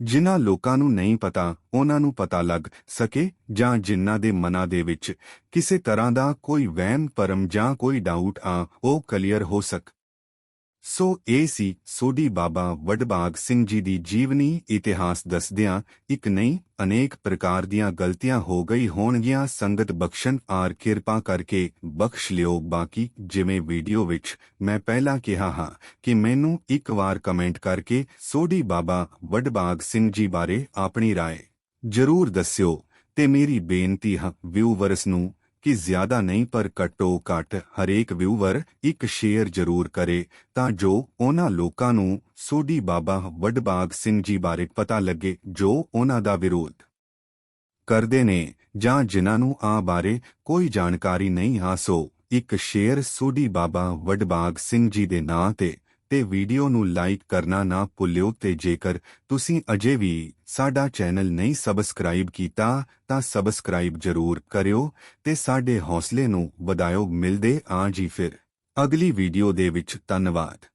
ਜਿਨ੍ਹਾਂ ਲੋਕਾਂ ਨੂੰ ਨਹੀਂ ਪਤਾ, ਉਹਨਾਂ ਨੂੰ ਪਤਾ ਲੱਗ ਸਕੇ ਜਾਂ ਜਿਨ੍ਹਾਂ ਦੇ ਮਨਾਂ ਦੇ ਵਿੱਚ ਕਿਸੇ ਤਰ੍ਹਾਂ ਦਾ ਕੋਈ ਵਹਿਮ ਪਰਮ ਜਾਂ ਕੋਈ ਡਾਊਟ ਆ, ਉਹ ਕਲੀਅਰ ਹੋ ਸਕ। ਸੋ ਇਹ ਸੀ ਸੋਢੀ ਬਾਬਾ ਵਡਬਾਗ ਸਿੰਘ ਜੀ ਦੀ ਜੀਵਨੀ ਇਤਿਹਾਸ ਦੱਸਦਿਆਂ ਇੱਕ ਨਹੀਂ ਅਨੇਕ ਪ੍ਰਕਾਰ ਦੀਆਂ ਗਲਤੀਆਂ ਹੋ ਗਈ ਹੋਣਗੀਆਂ ਸੰਗਤ ਬਖਸ਼ਣ ਆਰ ਕਿਰਪਾ ਕਰਕੇ ਬਖਸ਼ ਲਿਓ ਬਾਕੀ ਜਿਵੇਂ ਵੀਡੀਓ ਵਿੱਚ ਮੈਂ ਪਹਿਲਾਂ ਕਿਹਾ ਹਾਂ ਕਿ ਮੈਨੂੰ ਇੱਕ ਵਾਰ ਕਮੈਂਟ ਕਰਕੇ ਸੋਢੀ ਬਾਬਾ ਵਡਬਾਗ ਸਿੰਘ ਜੀ ਬਾਰੇ ਆਪਣੀ رائے ਜ਼ਰੂਰ ਦੱਸਿਓ ਤੇ ਮੇਰੀ ਬੇਨਤੀ ਹੈ ਵਿਊਵਰਸ ਨੂੰ ਕਿ ਜ਼ਿਆਦਾ ਨਹੀਂ ਪਰ ਘੱਟੋ ਘੱਟ ਹਰੇਕ ਵਿਊਵਰ ਇੱਕ ਸ਼ੇਅਰ ਜ਼ਰੂਰ ਕਰੇ, ਤਾਂ ਜੋ ਉਹਨਾਂ ਲੋਕਾਂ ਨੂੰ ਸੋਢੀ ਬਾਬਾ ਵਡਬਾਗ ਸਿੰਘ ਜੀ ਬਾਰੇ ਪਤਾ ਲੱਗੇ, ਜੋ ਉਹਨਾਂ ਦਾ ਵਿਰੋਧ ਕਰਦੇ ਨੇ, ਜਾਂ ਜਿਨ੍ਹਾਂ ਨੂੰ ਆ ਬਾਰੇ ਕੋਈ ਜਾਣਕਾਰੀ ਨਹੀਂ ਹਾਸੋ। ਇੱਕ ਸ਼ੇਅਰ ਸੋਢੀ ਬਾਬਾ ਵਡਬਾਗ ਸਿੰਘ ਜੀ ਦੇ ਨਾਂ ਤੇ ਤੇ ਵੀਡੀਓ ਨੂੰ ਲਾਈਕ ਕਰਨਾ ਨਾ ਭੁੱਲਿਓ ਤੇ ਜੇਕਰ ਤੁਸੀਂ ਅਜੇ ਵੀ ਸਾਡਾ ਚੈਨਲ ਨਹੀਂ ਸਬਸਕ੍ਰਾਈਬ ਕੀਤਾ, ਤਾਂ ਸਬਸਕ੍ਰਾਈਬ ਜ਼ਰੂਰ ਕਰਿਓ ਤੇ ਸਾਡੇ ਹੌਸਲੇ ਨੂੰ ਵਧਾਇਓ। ਮਿਲਦੇ ਆਂ ਜੀ ਫਿਰ। ਅਗਲੀ ਵੀਡੀਓ ਦੇ ਵਿੱਚ ਧੰਨਵਾਦ।